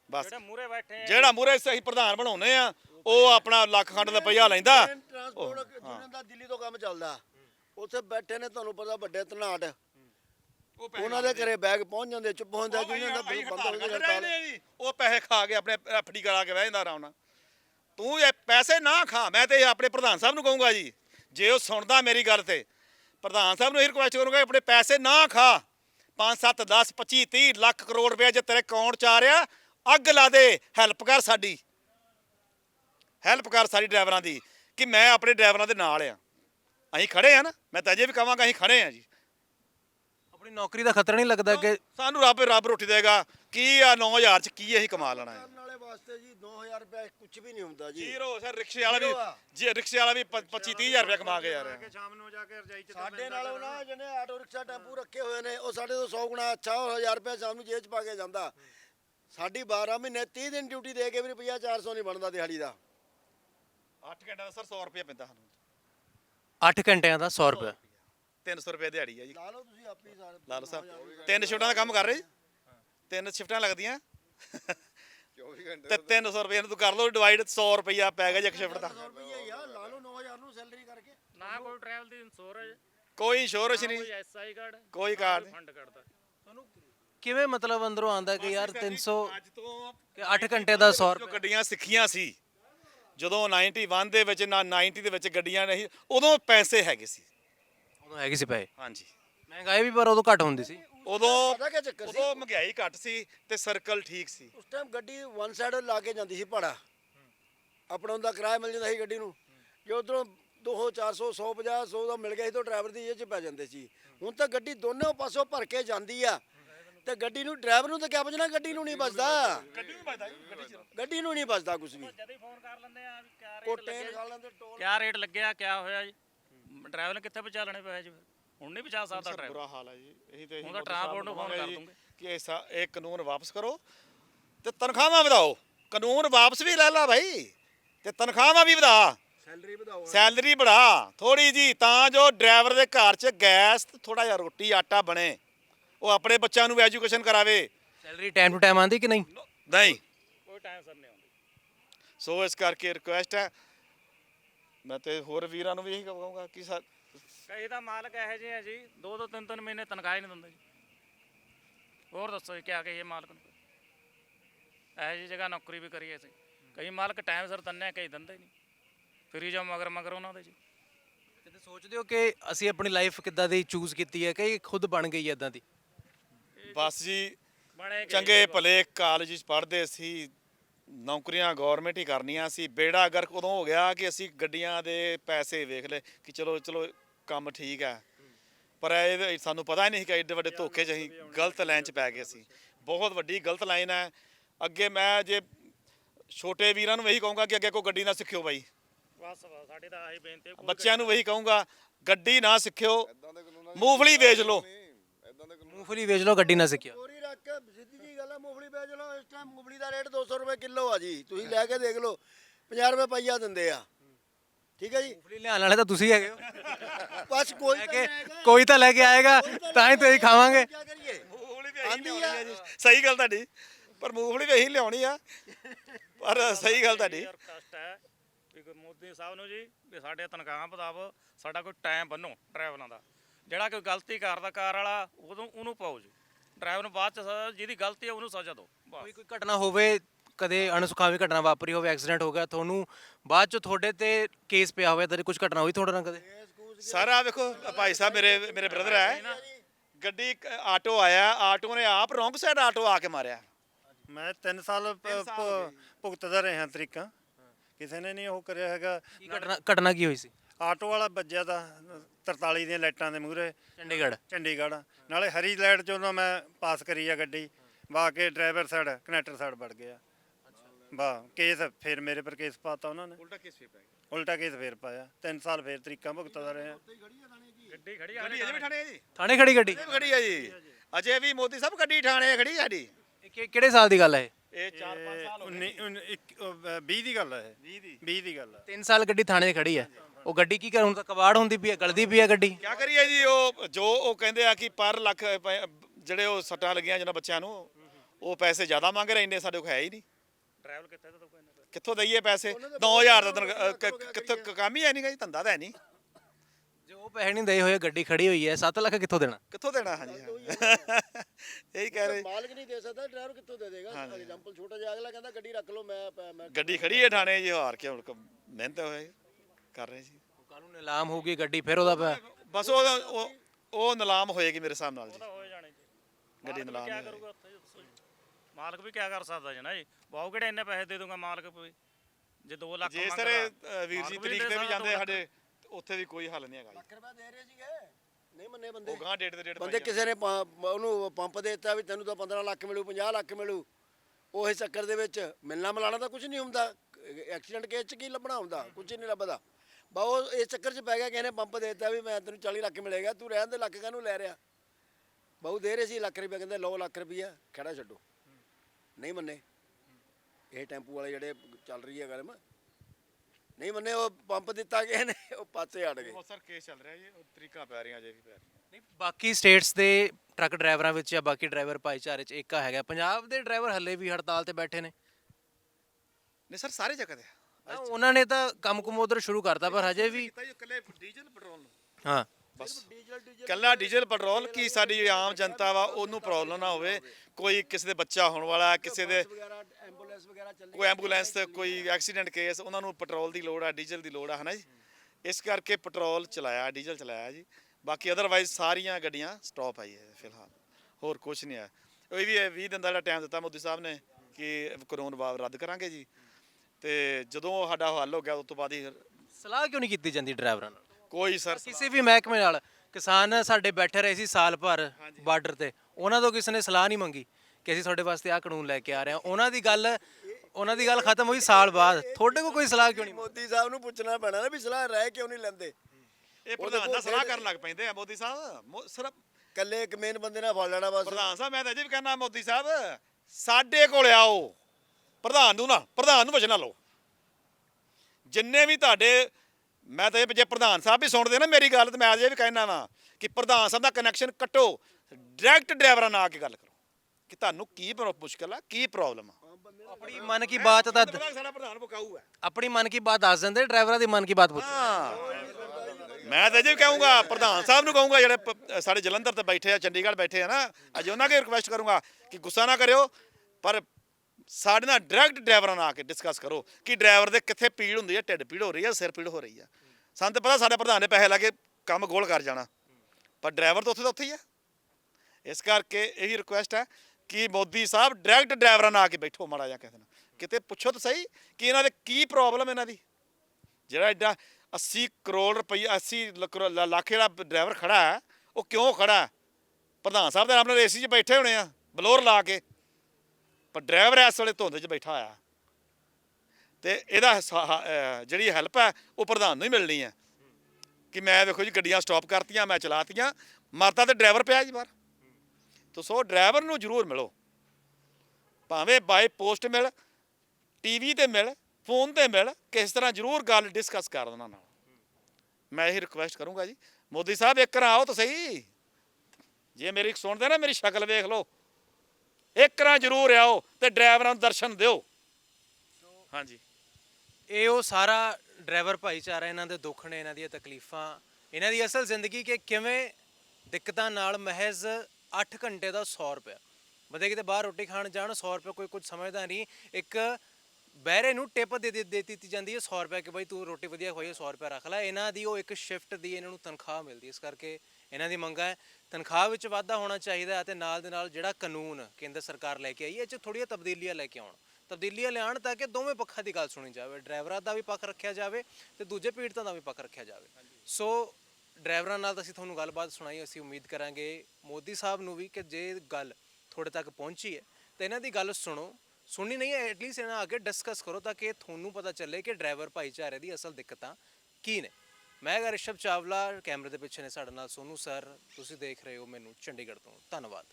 A: ਬਸ।
C: ਜਿਹੜੇ ਮੂਰੇ ਬੈਠੇ ਆ।
A: ਜਿਹੜਾ ਮੂਰੇ ਸਹੀ ਪ੍ਰਧਾਨ ਬਣਾਉਨੇ ਆ ਉਹ ਆਪਣਾ ਲੱਖ ਖੰਡ ਦਾ ਰੁਪਈਆ ਲੈਂਦਾ।
E: ਟਰਾਂਸਪੋਰਟ ਯੂਨੀਅਨ ਦਾ ਦਿੱਲੀ ਤੋਂ ਕੰਮ ਚੱਲਦਾ। ਉੱਥੇ ਬੈਠੇ ਨੇ ਤੁਹਾਨੂੰ ਪਤਾ ਵੱਡੇ ਧਨਾਟ। ਉਹਨਾਂ ਦੇ ਘਰੇ ਬੈਗ ਪਹੁੰਚ ਜਾਂਦੇ ਚੁੱਪ ਹੁੰਦਾ ਯੂਨੀਅਨ ਦਾ ਬਿੱਲ ਬੰਦ ਹੋ ਗਿਆ ਹੜਤਾਲ
A: ਉਹ ਪੈਸੇ ਖਾ ਕੇ ਆਪਣੇ ਐਫਡੀ ਕਰਾ ਕੇ ਬਹਿ ਜਾਂਦਾ ਆਰਾਮ ਨਾਲ। ਤੂੰ ਇਹ ਪੈਸੇ ਨਾ ਖਾ ਮੈਂ ਤੇ ਆਪਣੇ ਪ੍ਰਧਾਨ ਸਾਹਿਬ ਨੂੰ ਕਹੂੰਗਾ ਜੀ ਜੇ ਉਹ ਸੁਣਦਾ ਮੇਰੀ ਗੱਲ ਤੇ। ਪ੍ਰਧਾਨ ਸਾਹਿਬ ਨੂੰ ਇਹ ਰਿਕੁਐਸਟ ਕਰੂੰਗਾ ਆਪਣੇ ਪੈਸੇ ਨਾ ਖਾ। 5 7 10 25 30 ਲੱਖ ਕਰੋੜ ਰੁਪਏ ਜੇ ਤੇਰੇ ਅਕਾਊਂਟ ਚ ਆ ਰਿਹਾ ਅੱਗ ਲਾ ਦੇ ਹੈਲਪ ਕਰ ਸਾਡੀ। ਹੈਲਪ ਕਰ ਸਾਡੀ ਡਰਾਈਵਰਾਂ ਦੀ ਕਿ ਮੈਂ ਆਪਣੇ ਡਰਾਈਵਰਾਂ ਦੇ ਨਾਲ ਆ। ਅਸੀਂ ਖੜੇ ਆ ਨਾ ਮੈਂ ਤਾਂ ਅਜੇ ਵੀ ਕਹਾਂਗਾ ਅਸੀਂ ਖੜੇ ਆ ਜੀ।
B: ਆਪਣੀ ਨੌਕਰੀ ਦਾ ਖਤਰਾ ਨਹੀਂ ਲੱਗਦਾ ਕਿ
A: ਸਾਨੂੰ ਰੱਬ ਰੱਬ ਰੋਟੀ ਦੇਗਾ। ਕੀ ਆ 9000 ਚ ਕੀ ਅਸੀਂ ਕਮਾ ਲੈਣਾ ਹੈ?
E: ਕਰਨ ਵਾਲੇ ਵਾਸਤੇ ਜੀ 2000 ਰੁਪਏ ਕੁਝ ਵੀ ਨਹੀਂ ਹੁੰਦਾ ਜੀ।
A: ਜ਼ੀਰੋ ਸਰ ਰਿਕਸ਼ੇ ਵਾਲਾ ਵੀ। ਜੀ ਰਿਕਸ਼ੇ ਵਾਲਾ ਵੀ 25 30000 ਰੁਪਏ ਕਮਾ ਕੇ
C: ਕੇ ਸ਼ਾਮ ਨੂੰ ਜਾ ਕੇ ਰਜਾਈ ਚ
E: ਸਾਡੇ ਨਾਲੋਂ ਨਾ ਜਿਹਨੇ ਆਟੋ ਰਿਕਸ਼ਾ ਟੈਂਪੂ ਰੱਖੇ ਹੋਏ ਨੇ ਉਹ ਸਾਡੇ ਤੋਂ 100 ਗੁਣਾ ਅੱਛਾ ਉਹ 1000 ਰੁਪਏ ਸਾਨੂੰ ਜੇਬ 'ਚ ਪਾ ਕੇ ਜਾਂਦਾ। ਸਾਡੀ 12 ਮਹੀਨੇ 30 ਦਿਨ ਡਿਊਟੀ ਦੇ ਕੇ ਵੀ ਰੁਪਈਆ 400 ਨਹੀਂ ਬਣਦਾ ਦਿਹਾੜੀ ਦਾ।
A: 8 ਘੰਟੇ ਦਾ ਸਰ 100 ਰੁਪਏ ਪੈਂਦਾ ਸਾਨੂੰ।
B: 8 ਘੰਟਿਆਂ ਦਾ 100 ਰੁਪਏ
A: 300 ਰੁਪਏ ਦਿਹਾੜੀ ਹੈ ਜੀ।
E: ਲਾ ਲਓ ਤੁਸੀਂ ਆਪੇ ਸਾਰੇ
A: ਲਾਲੋ ਸਾਹਿਬ ਤਿੰਨ ਸ਼ਿਫਟਾਂ ਦਾ ਕੰਮ ਕਰ ਰਹੇ ਜੀ। ਤਿੰਨ ਸ਼ਿਫਟਾਂ ਲੱਗਦੀਆਂ।
F: 24 ਘੰਟੇ
A: ਤੇ 300 ਰੁਪਏ ਨੂੰ ਤੂੰ ਕਰ ਲਓ ਡਿਵਾਈਡ 100 ਰੁਪਇਆ ਪੈ ਗਿਆ ਜੀ ਇੱਕ ਸ਼ਿਫਟ ਦਾ।
E: ਰੁਪਏ ਯਾਰ ਲਾ ਲਓ 9000 ਨੂੰ ਸੈਲਰੀ ਕਰਕੇ।
C: ਨਾ ਕੋਈ ਟਰੈਵਲ ਦੀ ਇੰਸ਼ੋਰੈਂਸ
A: ਕੋਈ ਇੰਸ਼ੋਰੈਂਸ ਨਹੀਂ
C: ਕੋਈ ਐਸਆਈ ਕਾਰਡ
A: ਕੋਈ ਕਾਰਡ ਨਹੀਂ।
C: ਫੰਡ ਕੱਢਦਾ
B: ਕਿਵੇਂ ਮਤਲਬ ਅੰਦਰੋਂ ਆਂਦਾ ਕਿ ਯਾਰ 300
A: ਅੱਜ ਤੋਂ
B: ਕਿ 8 ਘੰਟੇ ਦਾ 100
A: ਜੋ
B: ਰੁਪਏ
A: ਗੱਡੀਆਂ ਸਿੱਖੀਆਂ ਸੀ ਜਦੋਂ 91 ਦੇ ਵਿੱਚ ਨਾ 90 ਦੇ ਵਿੱਚ ਗੱਡੀਆਂ ਨਹੀਂ ਉਦੋਂ ਪੈਸੇ ਹੈਗੇ ਸੀ।
B: ਉਦੋਂ ਹੈਗੀ ਸੀ ਪਏ
A: ਹਾਂਜੀ।
B: ਮਹਿੰਗਾਈ ਵੀ ਪਰ ਉਦੋਂ ਘੱਟ ਹੁੰਦੀ ਸੀ।
A: ਉਦੋਂ
E: ਪਤਾ ਕੀ ਚੱਕਰ ਸੀ?
A: ਉਦੋਂ ਮਹਿੰਗਾਈ ਘੱਟ ਸੀ ਤੇ ਸਰਕਲ ਠੀਕ ਸੀ।
E: ਉਸ ਟਾਈਮ ਗੱਡੀ ਵਨ ਸਾਈਡ ਲਾ ਕੇ ਜਾਂਦੀ ਸੀ ਭਾੜਾ। ਆਪਣਾ ਉਹਦਾ ਕਿਰਾਇਆ ਮਿਲ ਜਾਂਦਾ ਸੀ ਗੱਡੀ ਨੂੰ। ਜੇ ਉਧਰੋਂ 200 400 150 100 ਦਾ ਮਿਲ ਗਿਆ ਸੀ ਤਾਂ ਡਰਾਈਵਰ ਦੀ ਇਹ ਚ ਪੈ ਜਾਂਦੇ ਸੀ। ਹੁਣ ਤਾਂ ਗੱਡੀ ਦੋਨੋਂ ਪਾਸੋਂ ਭਰ ਕੇ ਜਾਂਦੀ ਆ। ਤੇ ਗੱਡੀ ਨੂੰ ਡਰਾਈਵਰ ਨੂੰ ਤਾਂ ਕਿਆ ਬਚਣਾ ਗੱਡੀ ਨੂੰ ਨਹੀਂ ਬਚਦਾ
A: ਗੱਡੀ ਵੀ ਵੱਜਦਾ ਗੱਡੀ ਚ
E: ਗੱਡੀ ਨੂੰ ਨਹੀਂ ਬਚਦਾ ਕੁਝ ਵੀ।
C: ਜਦ ਹੀ ਫੋਨ ਕਰ ਲੈਂਦੇ ਆ ਰੇਟ ਲੱਗਿਆ ਕਿਆ ਰੇਟ ਲੱਗਿਆ ਕਿਆ ਹੋਇਆ ਜੀ? ਡਰਾਈਵਰ ਨੇ ਕਿੱਥੇ ਪਹੁੰਚਾ ਲੈਣੇ ਪੈਸੇ ਜੀ? ਫਿਰ? ਹੁਣ ਨਹੀਂ ਪਹੁੰਚਾ ਸਕਦਾ ਡਰਾਈਵਰ
A: ਬੁਰਾ ਹਾਲ ਹੈ ਜੀ। ਇਹੀ ਤੇ
C: ਹੁਣ ਤਾਂ ਟਰਾਂਸਪੋਰਟ ਨੂੰ ਫੋਨ ਕਰ ਦੂੰਗੇ।
A: ਕਿ ਇਹ ਸਾ- ਇਹ ਕਾਨੂੰਨ ਵਾਪਸ ਕਰੋ ਤੇ ਤਨਖਾਹਾਂ ਵਧਾਓ। ਕਾਨੂੰਨ ਵਾਪਸ ਵੀ ਲੈ ਲਾ ਭਾਈ ਤੇ ਤਨਖਾਹਾਂ ਵੀ ਵਧਾ।
E: ਸੈਲਰੀ ਵਧਾਓ।
A: ਸੈਲਰੀ ਵਧਾ ਥੋੜੀ ਜੀ ਤਾਂ ਜੋ ਡਰਾਈਵਰ ਦੇ ਘਰ 'ਚ ਗੈਸ ਤੇ ਥੋੜਾ ਜਿਹਾ ਰੋਟੀ ਆਟਾ ਬਣੇ। ਉਹ ਆਪਣੇ ਬੱਚਿਆਂ ਨੂੰ ਐਜੂਕੇਸ਼ਨ ਕਰਾਵੇ।
B: ਸੈਲਰੀ ਟਾਈਮ ਟੂ ਟਾਈਮ ਆਂਦੀ ਕਿ ਨਹੀਂ?
A: ਨਹੀਂ।
C: ਕੋਈ ਟਾਈਮ ਸਰ ਨਹੀਂ ਆਉਂਦੀ।
A: ਸੋ ਇਸ ਕਰਕੇ ਰਿਕੁਐਸਟ ਹੈ ਮੈਂ ਤੇ ਹੋਰ ਵੀਰਾਂ ਨੂੰ ਵੀ ਇਹੀ ਕਹਾਂਗਾ ਕਿ ਸਾ-
C: ਕਈ ਤਾਂ ਮਾਲਕ ਇਹੋ ਜਿਹੇ ਆ ਜੀ। ਦੋ ਦੋ ਤਿੰਨ ਤਿੰਨ ਮਹੀਨੇ ਤਨਖਾਹ ਹੀ ਨਹੀਂ ਦਿੰਦੇ ਜੀ। ਹੋਰ ਦੱਸੋ ਜੀ ਕਿਆ ਕਹੀਏ ਮਾਲਕ ਨੂੰ? ਇਹੋ ਜਿਹੀ ਜਗ੍ਹਾ ਨੌਕਰੀ ਵੀ ਕਰੀਏ ਅਸੀਂ। ਕਈ ਮਾਲਕ ਟਾਈਮ ਸਿਰ ਦਿੰਦੇ ਆ ਕਈ ਦਿੰਦੇ ਹੀ ਨਹੀਂ। ਫਿਰੀ ਜਾਓ ਮਗਰ ਮਗਰ ਉਹਨਾਂ ਦੇ ਜੀ।
B: ਕਦੇ ਸੋਚਦੇ ਹੋ ਕਿ ਅਸੀਂ ਆਪਣੀ ਲਾਈਫ ਕਿੱਦਾਂ ਦੀ ਚੂਜ਼ ਕੀਤੀ ਹੈ ਕਿ ਖੁਦ ਬਣ ਗਈ ਹੈ ਇਦਾਂ ਦੀ
A: ਬਸ ਜੀ
C: ਬਣੇ
A: ਚੰਗੇ ਭਲੇ ਕਾਲਜ 'ਚ ਪੜ੍ਹਦੇ ਸੀ ਨੌਕਰੀਆਂ ਗਵਰਨਮੈਂਟ ਹੀ ਕਰਨੀਆਂ ਸੀ। ਬੇੜਾ ਗਰਕ ਉਦੋਂ ਹੋ ਗਿਆ ਕਿ ਅਸੀਂ ਗੱਡੀਆਂ ਦੇ ਪੈਸੇ ਵੇਖ ਲਏ ਕਿ ਚਲੋ ਚਲੋ ਕੰਮ ਠੀਕ ਹੈ। ਪਰ ਇਹ ਸਾਨੂੰ ਪਤਾ ਹੀ ਨਹੀਂ ਸੀ ਕਿ ਐਡੇ ਵੱਡੇ ਧੋਖੇ 'ਚ ਅਸੀਂ ਗਲਤ ਲਾਈਨ 'ਚ ਪੈ ਗਏ ਸੀ। ਬਹੁਤ ਵੱਡੀ ਗਲਤ ਲਾਈਨ ਹੈ। ਅੱਗੇ ਮੈਂ ਜੇ ਛੋਟੇ ਵੀਰਾਂ ਨੂੰ ਇਹੀ ਕਹੂੰਗਾ ਕਿ ਅੱਗੇ ਕੋਈ ਗੱਡੀ ਨਾ ਸਿੱਖਿਓ ਬਾਈ।
C: ਬਸ ਬਸ ਸਾਡੀ ਤਾਂ ਆਹੀ ਬੇਨਤੀ
A: ਬੱਚਿਆਂ ਨੂੰ ਇਹੀ ਕਹੂੰਗਾ ਗੱਡੀ ਨਾ ਸਿੱਖਿਓ ਮੂੰਗਫਲੀ ਵੇਚ ਲਓ।
B: ਮੂੰਗਫਲੀ ਵੇਚ ਲਓ ਗੱਡੀ ਨਾ ਸਿੱਖਿਆ
E: ਚੋਰੀ ਰੱਖ ਕੇ ਸਿੱਧੀ ਜੀ ਗੱਲ ਹੈ ਮੂੰਗਫਲੀ ਵੇਚ ਲਓ ਇਸ ਟਾਈਮ ਮੂੰਗਫਲੀ ਦਾ ਰੇਟ 200 ਰੁਪਏ ਕਿਲੋ ਆ ਜੀ। ਤੁਸੀਂ ਲੈ ਕੇ ਦੇਖ ਲਓ 50 ਰੁਪਏ ਪਈਆ ਦਿੰਦੇ ਆ। ਠੀਕ ਹੈ ਜੀ?
B: ਮੂੰਗਫਲੀ ਲਿਆਉਣ ਵਾਲੇ ਤਾਂ ਤੁਸੀਂ ਹੈਗੇ ਹੋ।
E: ਬਸ ਕੋਈ
B: ਲੈ
E: ਤਾਂ
B: ਕੇ
E: ਲੈਗਾ।
B: ਕੋਈ ਤਾਂ ਲੈ ਕੇ ਆਏਗਾ ਤਾਂ ਹੀ ਤੁਸੀਂ ਖਾਵਾਂਗੇ।
E: ਕੀ ਕਰੀਏ?
A: ਮੂੰਗਫਲੀ ਵੀ ਇਹੀ
E: ਆਂਦੀ
A: ਲਿਆਉਣੀ
E: ਆ।
A: ਆ ਜੀ। ਸਹੀ ਗੱਲ ਤੁਹਾਡੀ ਪਰ ਮੂੰਗਫਲੀ ਵੀ ਇਹੀ ਲਿਆਉਣੀ ਆ। ਪਰ ਸਹੀ ਗੱਲ ਤੁਹਾਡੀ।
C: ਰਿਕਵੈਸਟ ਹੈ। ਵੀ ਕੋਈ ਮੋਦੀ ਸਾਹਿਬ ਨੂੰ ਜੀ ਵੀ ਸਾਡੇ ਤਨਖਾਹਾਂ ਵਧਾਵੋ ਸਾਡਾ ਕੋਈ ਟਾਈਮ ਬੰਨੋ ਡਰਾਈਵਰਾਂ ਦਾ। ਜਿਹੜਾ ਕੋਈ ਗਲਤੀ ਕਰਦਾ ਕਾਰ ਵਾਲਾ ਉਦੋਂ ਉਹਨੂੰ ਪਾਓ ਜੀ। ਡਰਾਈਵਰ ਨੂੰ ਬਾਅਦ ਚ ਸਜ਼ਾ- ਜਿਹਦੀ ਗਲਤੀ ਹੈ ਉਹਨੂੰ ਸਜ਼ਾ ਦਿਓ। ਬਸ।
B: ਕੋਈ ਕੋਈ ਘਟਨਾ ਹੋਵੇ ਕਦੇ ਅਣਸੁਖਾਵੀ ਘਟਨਾ ਵਾਪਰੀ ਹੋਵੇ ਐਕਸੀਡੈਂਟ ਹੋ ਗਿਆ ਤੁਹਾਨੂੰ ਬਾਅਦ ਚ ਤੁਹਾਡੇ ਤੇ ਕੇਸ ਪਿਆ ਹੋਵੇ ਤਾਂ ਕੁਝ ਘਟਨਾ ਹੋਈ ਤੁਹਾਡੇ ਨਾਲ ਕਦੇ?
A: ਸਾਰਾ ਵੇਖੋ ਭਾਈ ਸਾਹਿਬ ਮੇਰੇ ਮੇਰੇ ਬ੍ਰਦਰ ਹੈ। ਗੱਡੀ ਇੱਕ ਆਟੋ ਆਇਆ ਆਟੋ ਨੇ ਆਪ ਰੋਂਗ ਸਾਈਡ ਆਟੋ ਆ ਕੇ ਮਾਰਿਆ।
D: ਮੈਂ 3 ਸਾਲ ਭ- ਭੁਗਤਦਾ ਰਿਹਾ ਤਰੀਕਾਂ। ਕਿਸੇ ਨੇ ਨਹੀਂ ਉਹ ਕਰਿਆ ਹੈਗਾ।
B: ਕੀ ਘਟਨਾ ਘਟਨਾ ਕੀ ਹੋਈ ਸੀ?
D: ਆਟੋ ਵਾਲਾ ਵੱਜਿਆ ਦਾ 43 ਦੀਆਂ ਲਾਈਟਾਂ ਦੇ ਮੂਹਰੇ।
B: ਚੰਡੀਗੜ੍ਹ?
D: ਚੰਡੀਗੜ੍ਹ। ਨਾਲੇ ਹਰੀ ਲਾਈਟ ਚੋਂ ਨਾ ਮੈਂ ਪਾਸ ਕਰੀ ਆ ਗੱਡੀ। ਵਾ ਕੇ ਡਰਾਈਵਰ ਸਾਈਡ ਕਨੈਕਟਰ ਸਾਈਡ ਵੜ ਗਿਆ। ਵਾਹ ਕੇਸ ਫਿਰ ਮੇਰੇ ਪਰ ਕੇਸ ਪਾਤਾ ਉਹਨਾਂ ਨੇ।
A: ਉਲਟਾ ਕਿਸ ਫੇ ਪੈ ਗਿਆ।
D: ਉਲਟਾ ਕੇਸ ਫੇਰ ਪਾਇਆ। 3 ਸਾਲ ਫੇਰ ਤਰੀਕਾਂ ਭੁਗਤਦਾ ਰਿਹਾ।
C: ਗੱਡੀ ਖੜੀ ਆ।
A: ਗੱਡੀ ਅਜੇ ਵੀ ਠਾਣੇ ਆ ਜੀ?
B: ਥਾਣੇ ਖੜੀ ਗੱਡੀ?
A: ਅਜੇ ਵੀ ਖੜੀ ਆ ਜੀ। ਅਜੇ ਵੀ ਮੋਦੀ ਸਾਹਿਬ ਗੱਡੀ ਠਾਣੇ ਆ ਖੜੀ ਸਾਡੀ।
B: ਇਹ ਕਿ- ਕਿਹੜੇ ਸਾਲ ਦੀ ਗੱਲ ਹੈ
A: ਇਹ? 4-5 ਸਾਲ ਹੋ ਗਏ।
D: 20 ਦੀ ਗੱਲ ਹੈ
A: 20 ਦੀ।
D: 20 ਦੀ ਗੱਲ ਹੈ
B: 3 ਸਾਲ ਗੱਡੀ ਥਾਣੇ 'ਚ ਖੜੀ ਹੈ ਉਹ ਗੱਡੀ ਕੀ ਕਰ ਹੁਣ ਤਾਂ ਕਬਾੜ ਹੁੰਦੀ ਪਈ ਹੈ ਗਲਦੀ ਪਈ ਹੈ ਗੱਡੀ।
A: ਕੀ ਕਰੀਏ ਜੀ ਉਹ ਜੋ ਉਹ ਕਹਿੰਦੇ ਆ ਕਿ ਪਰ ਲੱਖ ਪੈ- ਜਿਹੜੇ ਉਹ ਸੱਟਾਂ ਲੱਗੀਆਂ ਜਿਹਨਾਂ ਬੱਚਿਆਂ ਨੂੰ ਉਹ ਪੈਸੇ ਜ਼ਿਆਦਾ ਮੰਗ ਰਹੇ ਇੰਨੇ ਸਾਡੇ ਕੋਲ ਹੈ ਹੀ ਨਹੀਂ।
C: ਡਰਾਈਵਰ ਕਿੱਥੇ ਤੇ ਕੋਈ ਨਾ
A: ਕਿੱਥੋਂ ਦਈਏ ਪੈਸੇ? 9000 ਦਾ ਤਨਖਾਹ- ਅ, ਕ- ਕ- ਕਿੱਥੋਂ ਕ- ਕੰਮ ਹੀ ਹੈ ਨਹੀਂ ਗਾ ਜੀ ਧੰਦਾ ਤਾਂ ਹੈ ਨਹੀਂ
B: ਜੋ ਉਹ ਪੈਸੇ ਨਹੀਂ ਦੇ ਹੋਏ ਗੱਡੀ ਖੜੀ ਹੋਈ ਹੈ 7 ਲੱਖ ਕਿੱਥੋਂ ਦੇਣਾ?
A: ਕਿੱਥੋਂ ਦੇਣਾ ਹਾਂਜੀ ਇਹੀ ਕਹਿ ਰਹੇ।
E: ਮਾਲਕ ਨਹੀਂ ਦੇ ਸਕਦਾ ਡਰਾਈਵਰ ਕਿੱਥੋਂ ਦੇ ਦੇਗਾ? ਐਗਜ਼ਾਮਪਲ ਛੋਟਾ ਜਿਹਾ ਅਗਲਾ ਕਹਿੰਦਾ ਗੱਡੀ ਰੱਖ ਲਓ ਮੈਂ
A: ਗੱਡੀ ਖੜੀ ਹੈ ਠਾਣੇ ਜੀ ਹਾਰ ਕੇ ਹੁਣ ਕ- ਮਿਹਨਤ ਹੋਏ ਕਰ ਰਹੇ ਜੀ
B: ਕਾਨੂੰਨ ਨਿਲਾਮ ਹੋਊਗੀ ਗੱਡੀ ਫਿਰ ਉਹਦਾ ਪੈ-
A: ਬਸ ਉਹ ਉਹ- ਉਹ ਨਿਲਾਮ ਹੋਏਗੀ ਮੇਰੇ ਹਿਸਾਬ ਨਾਲ ਜੀ।
C: ਹੋ ਜਾਣੇ ਜੀ।
A: ਗੱਡੀ
C: ਵੀ
A: ਨਿਲਾਮ ਹੋਏਗੀ।
C: ਕਰੂਗਾ ਉੱਥੇ ਜੀ ਦੱਸੋ ਜੀ। ਮਾਲਕ ਵੀ ਕਿਆ ਕਰ ਸਕਦਾ ਜੀ ਨਾ ਜੀ? ਬਾਹੂ ਕਿਹੜੇ ਇੰਨੇ ਪੈਸੇ ਦੇ ਦੂੰਗਾ ਮਾਲਕ ਕੋਈ ਜੇ 2 ਲੱਖ
A: ਜੇ
C: ਮੰਗਦਾ,
A: ਸਰ ਅ, ਵੀਰ
C: ਮਾਲਕ
A: ਜੀ
C: ਵੀ
A: ਤਰੀਕ
C: ਦੇ
A: ਤੇ ਵੀ
C: ਸਕਦਾ
A: ਜਾਂਦੇ ਸਾਡੇ ਉੱਥੇ ਵੀ ਕੋਈ ਹੱਲ ਨਹੀਂ ਹੈਗਾ ਜੀ।
E: ਲੱਖ ਰੁਪਏ ਦੇ ਰਹੇ ਸੀਗੇ। ਨਹੀਂ ਮੰਨੇ ਬੰਦੇ।
A: ਉਹ ਗਾਂ ਡੇਟ ਤੇ ਡੇਟ
E: ਬੰਦੇ ਕਿਸੇ ਨੇ ਪਾ- ਉਹਨੂੰ ਪੰਪ ਦੇ ਦਿੱਤਾ ਵੀ ਤੈਨੂੰ ਤਾਂ 15 ਲੱਖ ਮਿਲੂ 50 ਲੱਖ ਮਿਲੂ। ਉਹ ਚੱਕਰ ਦੇ ਵਿੱਚ ਮਿਲਣਾ ਮਿਲਾਣਾ ਤਾਂ ਕੁਝ ਨਹੀਂ ਹੁੰਦਾ। ਐਕਸੀਡੈਂਟ ਕੇਸ ਚ ਕੀ ਲੱਭਣਾ ਹੁੰਦਾ? ਕੁਝ ਨਹੀਂ ਲੱਭਦਾ। ਬਾ ਉਹ ਇਸ ਚੱਕਰ 'ਚ ਪੈ ਗਿਆ ਕਿਸੇ ਨੇ ਪੰਪ ਦੇ ਦਿੱਤਾ ਵੀ ਮੈਂ ਤੈਨੂੰ 40 ਲੱਖ ਮਿਲੇਗਾ ਤੂੰ ਰਹਿਣ ਦੇ ਲੱਖ ਕਾਹਨੂੰ ਲੈ ਰਿਹਾ? ਬਹੁ ਦੇ ਰਹੇ ਸੀ ਲੱਖ ਰੁਪਏ ਕਹਿੰਦੇ ਲਓ ਲੱਖ ਰੁਪਈਆ ਖੜਾ ਛੱਡੋ। ਨਹੀਂ ਮੰਨੇ। ਇਹ ਟੈਂਪੂ ਵਾਲੇ ਜਿਹੜੇ ਚੱਲ ਰਹੀ ਹੈ ਗੱਲ ਮੈਂ ਨਹੀਂ ਮੰਨੇ ਉਹ ਪੰਪ ਦਿੱਤਾ ਕਿਸੇ ਨੇ ਉਹ ਪਾਸੇ ਅੜ ਗਏ।
A: ਬਹੁਤ ਸਰ ਕੇਸ ਚੱਲ ਰਿਹਾ ਜੀ ਉਹ ਤਰੀਕਾ ਪੈ ਰਹੀਆਂ ਜੇ ਵੀ ਪੈ ਰਹੀਆਂ।
B: ਨਹੀਂ ਬਾਕੀ ਸਟੇਟਸ ਦੇ ਟਰੱਕ ਡਰਾਈਵਰਾਂ ਵਿੱਚ ਜਾਂ ਬਾਕੀ ਡਰਾਈਵਰ ਭਾਈਚਾਰੇ 'ਚ ਏਕਾ ਹੈਗਾ। ਪੰਜਾਬ ਦੇ ਡਰਾਈਵਰ ਹੱਲੇ ਵੀ ਹੜਤਾਲ ਤੇ ਬੈਠੇ ਨੇ।
A: ਨਹੀਂ ਸਰ ਸਾਰੇ ਜਗ੍ਹਾ ਤੇ ਆ।
B: ਹਾਂ, ਉਹਨਾਂ ਨੇ ਤਾਂ ਕੰਮ ਕੁਮ ਉਧਰ ਸ਼ੁਰੂ ਕਰਤਾ ਪਰ ਹਜੇ ਵੀ
A: ਕੀਤਾ ਜੀ ਇਕੱਲੇ ਡੀਜ਼ਲ ਪੈਟਰੋਲ ਨੂੰ।
B: ਹਾਂ।
A: ਬਸ। ਕੱਲਾ ਡੀਜ਼ਲ ਪੈਟਰੋਲ ਕੀ ਸਾਡੀ ਆਮ ਜਨਤਾ ਵਾ ਉਹਨੂੰ ਪ੍ਰੋਬਲਮ ਨਾ ਹੋਵੇ। ਕੋਈ ਕਿਸੇ ਦੇ ਬੱਚਾ ਹੋਣ ਵਾਲਾ ਕਿਸੇ ਦੇ
E: ਵਗੈਰਾ ਐਂਬੂਲੈਂਸ ਵਗੈਰਾ ਚੱਲੀ
A: ਕੋਈ ਐਂਬੂਲੈਂਸ ਤੇ ਕੋਈ ਐਕਸੀਡੈਂਟ ਕੇਸ ਉਹਨਾਂ ਨੂੰ ਪੈਟਰੋਲ ਦੀ ਲੋੜ ਆ ਡੀਜ਼ਲ ਦੀ ਲੋੜ ਆ ਹਨਾ ਜੀ? ਇਸ ਕਰਕੇ ਪੈਟਰੋਲ ਚਲਾਇਆ ਡੀਜ਼ਲ ਚਲਾਇਆ ਜੀ। ਬਾਕੀ ਅਦਰਵਾਈਜ਼ ਸਾਰੀਆਂ ਗੱਡੀਆਂ ਸਟਾਪ ਆਈ ਹੈ ਫਿਲਹਾਲ। ਹੋਰ ਕੁਝ ਨਹੀਂ ਹੈ ਉਹ ਵੀ 20 ਦਿਨ ਦਾ ਜਿਹੜਾ ਟਾਈਮ ਦਿੱਤਾ ਮੋਦੀ ਸਾਹਿਬ ਨੇ ਕਿ ਕਾਨੂੰਨ ਵਾਵ ਰੱਦ ਕਰਾਂਗੇ ਜੀ। ਤੇ ਜਦੋਂ ਸਾਡਾ ਹੱਲ ਹੋ ਗਿਆ ਉਸ ਤੋਂ ਬਾਅਦ ਹੀ
B: ਸਲਾਹ ਕਿਉਂ ਨਹੀਂ ਕੀਤੀ ਜਾਂਦੀ ਡਰਾਈਵਰਾਂ ਨਾਲ?
A: ਕੋਈ ਸਰ
B: ਕਿਸੇ ਵੀ ਮਹਿਕਮੇ ਨਾਲ ਕਿਸਾਨ ਸਾਡੇ ਬੈਠੇ ਰਹੇ ਸੀ ਸਾਲ ਭਰ ਬਾਰਡਰ ਤੇ। ਉਹਨਾਂ ਤੋਂ ਕਿਸੇ ਨੇ ਸਲਾਹ ਨਹੀਂ ਮੰਗੀ ਕਿ ਅਸੀਂ ਤੁਹਾਡੇ ਵਾਸਤੇ ਆਹ ਕਾਨੂੰਨ ਲੈ ਕੇ ਆ ਰਹੇ ਹਾਂ। ਉਹਨਾਂ ਦੀ ਗੱਲ ਉਹਨਾਂ ਦੀ ਗੱਲ ਖਤਮ ਹੋਈ ਸਾਲ ਬਾਅਦ। ਤੁਹਾਡੇ ਕੋਲ ਕੋਈ ਸਲਾਹ ਕਿਉਂ ਨਹੀਂ
E: ਮੋਦੀ ਸਾਹਿਬ ਨੂੰ ਪੁੱਛਣਾ ਪੈਣਾ ਨਾ ਵੀ ਸਲਾਹ ਰਹਿ ਕਿਉਂ ਨਹੀਂ ਲੈਂਦੇ?
A: ਇਹ ਪ੍ਰਧਾਨ ਦਾ ਸਲਾਹ ਕਰਨ ਲੱਗ ਪੈਂਦੇ ਆ ਮੋਦੀ ਸਾਹਿਬ। ਸਿਰਫ
E: ਕੱਲੇ ਇੱਕ ਮੇਨ ਬੰਦੇ ਨਾਲ ਫੜ ਲੈਣਾ ਬਸ।
A: ਪ੍ਰਧਾਨ ਸਾਹਿਬ ਮੈਂ ਤਾਂ ਅਜੇ ਵੀ ਕਹਿਣਾ ਮੋਦੀ ਸਾਹਿਬ ਸਾਡੇ ਕੋਲ ਆਓ। ਪ੍ਰਧਾਨ ਨੂੰ ਨਾ ਪ੍ਰਧਾਨ ਨੂੰ ਵਚਨਾ ਲਓ। ਜਿੰਨੇ ਵੀ ਤੁਹਾਡੇ ਮੈਂ ਤਾਂ ਇਹ ਜੇ ਪ੍ਰਧਾਨ ਸਾਹਿਬ ਵੀ ਸੁਣਦੇ ਨਾ ਮੇਰੀ ਗੱਲ ਤੇ ਮੈਂ ਅਜੇ ਵੀ ਕਹਿਣਾ ਵਾਂ ਕਿ ਪ੍ਰਧਾਨ ਸਾਹਿਬ ਦਾ ਕਨੈਕਸ਼ਨ ਕੱਟੋ। ਡਾਇਰੈਕਟ ਡਰਾਈਵਰਾਂ ਨਾਲ ਆ ਕੇ ਗੱਲ ਕਰੋ ਕਿ ਤੁਹਾਨੂੰ ਕੀ ਪ੍ਰੋ- ਮੁਸ਼ਕਲ ਆ ਕੀ ਪ੍ਰੋਬਲਮ ਆ।
B: ਆਪਣੀ ਮਨ ਕੀ ਬਾਤ
A: ਪਤਾ ਸਾਡਾ ਪ੍ਰਧਾਨ ਬਕਾਊ ਹੈ।
B: ਆਪਣੀ ਮਨ ਕੀ ਬਾਤ ਦੱਸ ਦਿੰਦੇ ਡਰਾਈਵਰਾਂ ਦੀ ਮਨ ਕੀ ਬਾਤ ਪੁੱਛੋ
A: ਹਾਂ। ਮੈਂ ਤਾਂ ਵੀ ਕਹੂੰਗਾ ਪ੍ਰਧਾਨ ਸਾਹਿਬ ਨੂੰ ਕਹੂੰਗਾ ਜਿਹੜੇ ਪ- ਸਾਡੇ ਜਲੰਧਰ ਤੇ ਬੈਠੇ ਆ ਚੰਡੀਗੜ੍ਹ ਬੈਠੇ ਆ ਨਾ ਅਜੇ ਉਹਨਾਂ ਕੇ ਰਿਕੁਐਸਟ ਕਰੂੰਗਾ ਕਿ ਗੁੱਸਾ ਨਾ ਕਰਿਓ ਪਰ ਸਾਡੇ ਨਾਲ ਡਾਇਰੈਕਟ ਡਰਾਈਵਰਾਂ ਨਾਲ ਆ ਕੇ ਡਿਸਕਸ ਕਰੋ ਕਿ ਡਰਾਈਵਰ ਦੇ ਕਿੱਥੇ ਪੀੜ ਹੁੰਦੀ ਹੈ, ਢਿੱਡ ਪੀੜ ਹੋ ਰਹੀ ਹੈ, ਸਿਰ ਪੀੜ ਹੋ ਰਹੀ ਹੈ। ਸਾਨੂੰ ਤਾਂ ਪਤਾ ਸਾਡੇ ਪ੍ਰਧਾਨ ਨੇ ਪੈਸੇ ਲਾ ਕੇ ਕੰਮ ਗੋਲ ਕਰ ਜਾਣਾ। ਪਰ ਡਰਾਈਵਰ ਤਾਂ ਉੱਥੇ ਦਾ ਉੱਥੇ ਹੀ ਹੈ। ਇਸ ਕਰਕੇ ਇਹੀ ਰਿਕੁਐਸਟ ਹੈ ਕਿ ਮੋਦੀ ਸਾਹਿਬ ਡਾਇਰੈਕਟ ਡਰਾਈਵਰਾਂ ਨਾਲ ਆ ਕੇ ਬੈਠੋ ਮਾੜਾ ਜਿਹਾ ਕਿਸੇ ਨਾਲ। ਕਿਤੇ ਪੁੱਛੋ ਤਾਂ ਸਹੀ ਕਿ ਇਹਨਾਂ ਦੇ ਕੀ ਪ੍ਰੋਬਲਮ ਇਹਨਾਂ ਦੀ। ਜਿਹੜਾ ਐਡਾ 80 ਕਰੋੜ ਰੁਪਏ 80 ਲੱਖ ਰੋ- ਲੱਖ ਜਿਹੜਾ ਡਰਾਈਵਰ ਖੜਾ ਹੈ, ਉਹ ਕਿਉਂ ਖੜਾ ਹੈ? ਪ੍ਰਧਾਨ ਸਾਹਿਬ ਦੇ ਆਪਣੇ ਏਸੀ 'ਚ ਬੈਠੇ ਹੋਣੇ ਆ, ਬਲੋਰ ਲਾ ਕੇ। ਪਰ ਡਰਾਈਵਰ ਇਸ ਵੇਲੇ ਧੁੰਦ 'ਚ ਬੈਠਾ ਹੋਇਆ। ਤੇ ਇਹਦਾ ਸ- ਜਿਹੜੀ ਹੈਲਪ ਹੈ, ਉਹ ਪ੍ਰਧਾਨ ਨੂੰ ਹੀ ਮਿਲਣੀ ਹੈ। ਕਿ ਮੈਂ ਵੇਖੋ ਜੀ ਗੱਡੀਆਂ ਸਟਾਪ ਕਰਤੀਆਂ, ਮੈਂ ਚਲਾਤੀਆਂ, ਮਰਦਾ ਤੇ ਡਰਾਈਵਰ ਪਿਆ ਜੀ ਬਾਹਰ। ਤੋ ਸੋ ਡਰਾਈਵਰ ਨੂੰ ਜ਼ਰੂਰ ਮਿਲੋ। ਭਾਵੇਂ ਬਾਈ ਪੋਸਟ ਮਿਲ ਟੀਵੀ ਤੇ ਮਿਲ ਫੋਨ ਤੇ ਮਿਲ, ਕਿਸ ਤਰ੍ਹਾਂ ਜ਼ਰੂਰ ਗੱਲ ਡਿਸਕਸ ਕਰ ਦੇਣਾ ਨਾਲ। ਮੈਂ ਇਹ ਰਿਕੁਐਸਟ ਕਰੂੰਗਾ ਜੀ। ਮੋਦੀ ਸਾਹਿਬ, ਇੱਕ ਵਾਰ ਆਓ ਤਾਂ ਸਹੀ। ਜੇ ਮੇਰੀ ਸੁਣਦੇ ਨਾ, ਮੇਰੀ ਸ਼ਕਲ ਵੇਖ ਲਓ। ਇੱਕ ਵਾਰ ਜ਼ਰੂਰ ਆਓ ਤੇ ਡਰਾਈਵਰਾਂ ਨੂੰ ਦਰਸ਼ਨ ਦਿਓ। ਹਾਂਜੀ।
B: ਇਹ ਉਹ ਸਾਰਾ ਡਰਾਈਵਰ ਭਾਈਚਾਰਾ ਇਹਨਾਂ ਦੇ ਦੁੱਖ ਨੇ, ਇਹਨਾਂ ਦੀਆਂ ਤਕਲੀਫਾਂ, ਇਹਨਾਂ ਦੀ ਅਸਲ ਜ਼ਿੰਦਗੀ ਕਿ ਕਿਵੇਂ ਦਿੱਕਤਾਂ ਨਾਲ ਮਹਿਜ਼ 8 ਘੰਟੇ ਦਾ 100 ਰੁਪਇਆ। ਬੰਦੇ ਕਿਤੇ ਬਾਹਰ ਰੋਟੀ ਖਾਣ ਜਾਣ 100 ਰੁਪਏ ਕੋਈ ਕੁਝ ਸਮਝਦਾ ਨਹੀਂ। ਇੱਕ ਬਹਿਰੇ ਨੂੰ ਟਿਪ ਦੇ ਦੇ ਦੇ ਦਿੱਤੀ ਜਾਂਦੀ ਹੈ 100 ਰੁਪਏ ਕਿ ਬਈ ਤੂੰ ਰੋਟੀ ਵਧੀਆ ਖਵਾਈ 100 ਰੁਪਏ ਰੱਖ ਲੈ। ਇਹਨਾਂ ਦੀ ਉਹ ਇੱਕ ਸ਼ਿਫਟ ਦੀ ਇਹਨਾਂ ਨੂੰ ਤਨਖਾਹ ਮਿਲਦੀ ਇਸ ਕਰਕੇ ਇਹਨਾਂ ਦੀ ਮੰਗਾਂ ਹੈ ਤਨਖਾਹ ਵਿੱਚ ਵਾਧਾ ਹੋਣਾ ਚਾਹੀਦਾ ਅਤੇ ਨਾਲ ਦੇ ਨਾਲ ਜਿਹੜਾ ਕਾਨੂੰਨ ਕੇਂਦਰ ਸਰਕਾਰ ਲੈ ਕੇ ਆਈ ਹੈ, ਇਹ 'ਚ ਥੋੜ੍ਹੀਆਂ ਤਬਦੀਲੀਆਂ ਲੈ ਕੇ ਆਉਣ। ਤਬਦੀਲੀਆਂ ਲਿਆਉਣ ਤਾਂ ਕਿ ਦੋਵੇਂ ਪੱਖਾਂ ਦੀ ਗੱਲ ਸੁਣੀ ਜਾਵੇ, ਡਰਾਈਵਰਾਂ ਦਾ ਵੀ ਪੱਖ ਰੱਖਿਆ ਜਾਵੇ ਤੇ ਦੂਜੇ ਪੀੜਤਾਂ ਦਾ ਵੀ ਪੱਖ ਰੱਖਿਆ ਜਾਵੇ। ਸੋ ਡਰਾਈਵਰਾਂ ਨਾਲ ਤਾਂ ਅਸੀਂ ਤੁਹਾਨੂੰ ਗੱਲਬਾਤ ਸੁਣਾਈ, ਅਸੀਂ ਉਮੀਦ ਕਰਾਂਗੇ ਮੋਦੀ ਸਾਹਿਬ ਨੂੰ ਵੀ ਕਿ ਜੇ ਗੱਲ ਤੁਹਾਡੇ ਤੱਕ ਪਹੁੰਚੀ ਹੈ, ਤਾਂ ਇਹਨਾਂ ਦੀ ਗੱਲ ਸੁਣੋ। ਸੁਣਨੀ ਨਹੀਂ ਹੈ ਐਟਲੀਸਟ ਇਹਨਾਂ ਅੱਗੇ ਡਿਸਕਸ ਕਰੋ ਤਾਂ ਕਿ ਤੁਹਾਨੂੰ ਪਤਾ ਚੱਲੇ ਕਿ ਡਰਾਈਵਰ ਭਾਈਚਾਰੇ ਦੀ ਅਸਲ ਦਿੱਕਤਾਂ ਕੀ ਨੇ। ਮੈਂ ਗਾ ਰਿਸ਼ਭ ਚਾਵਲਾ, ਕੈਮਰੇ ਦੇ ਪਿੱਛੇ ਨੇ ਸਾਡੇ ਨਾਲ ਸੋਨੂ ਸਰ, ਤੁਸੀਂ ਦੇਖ ਰਹੇ ਹੋ ਮੈਨੂੰ ਚੰਡੀਗੜ੍ਹ ਤੋਂ। ਧੰਨਵਾਦ।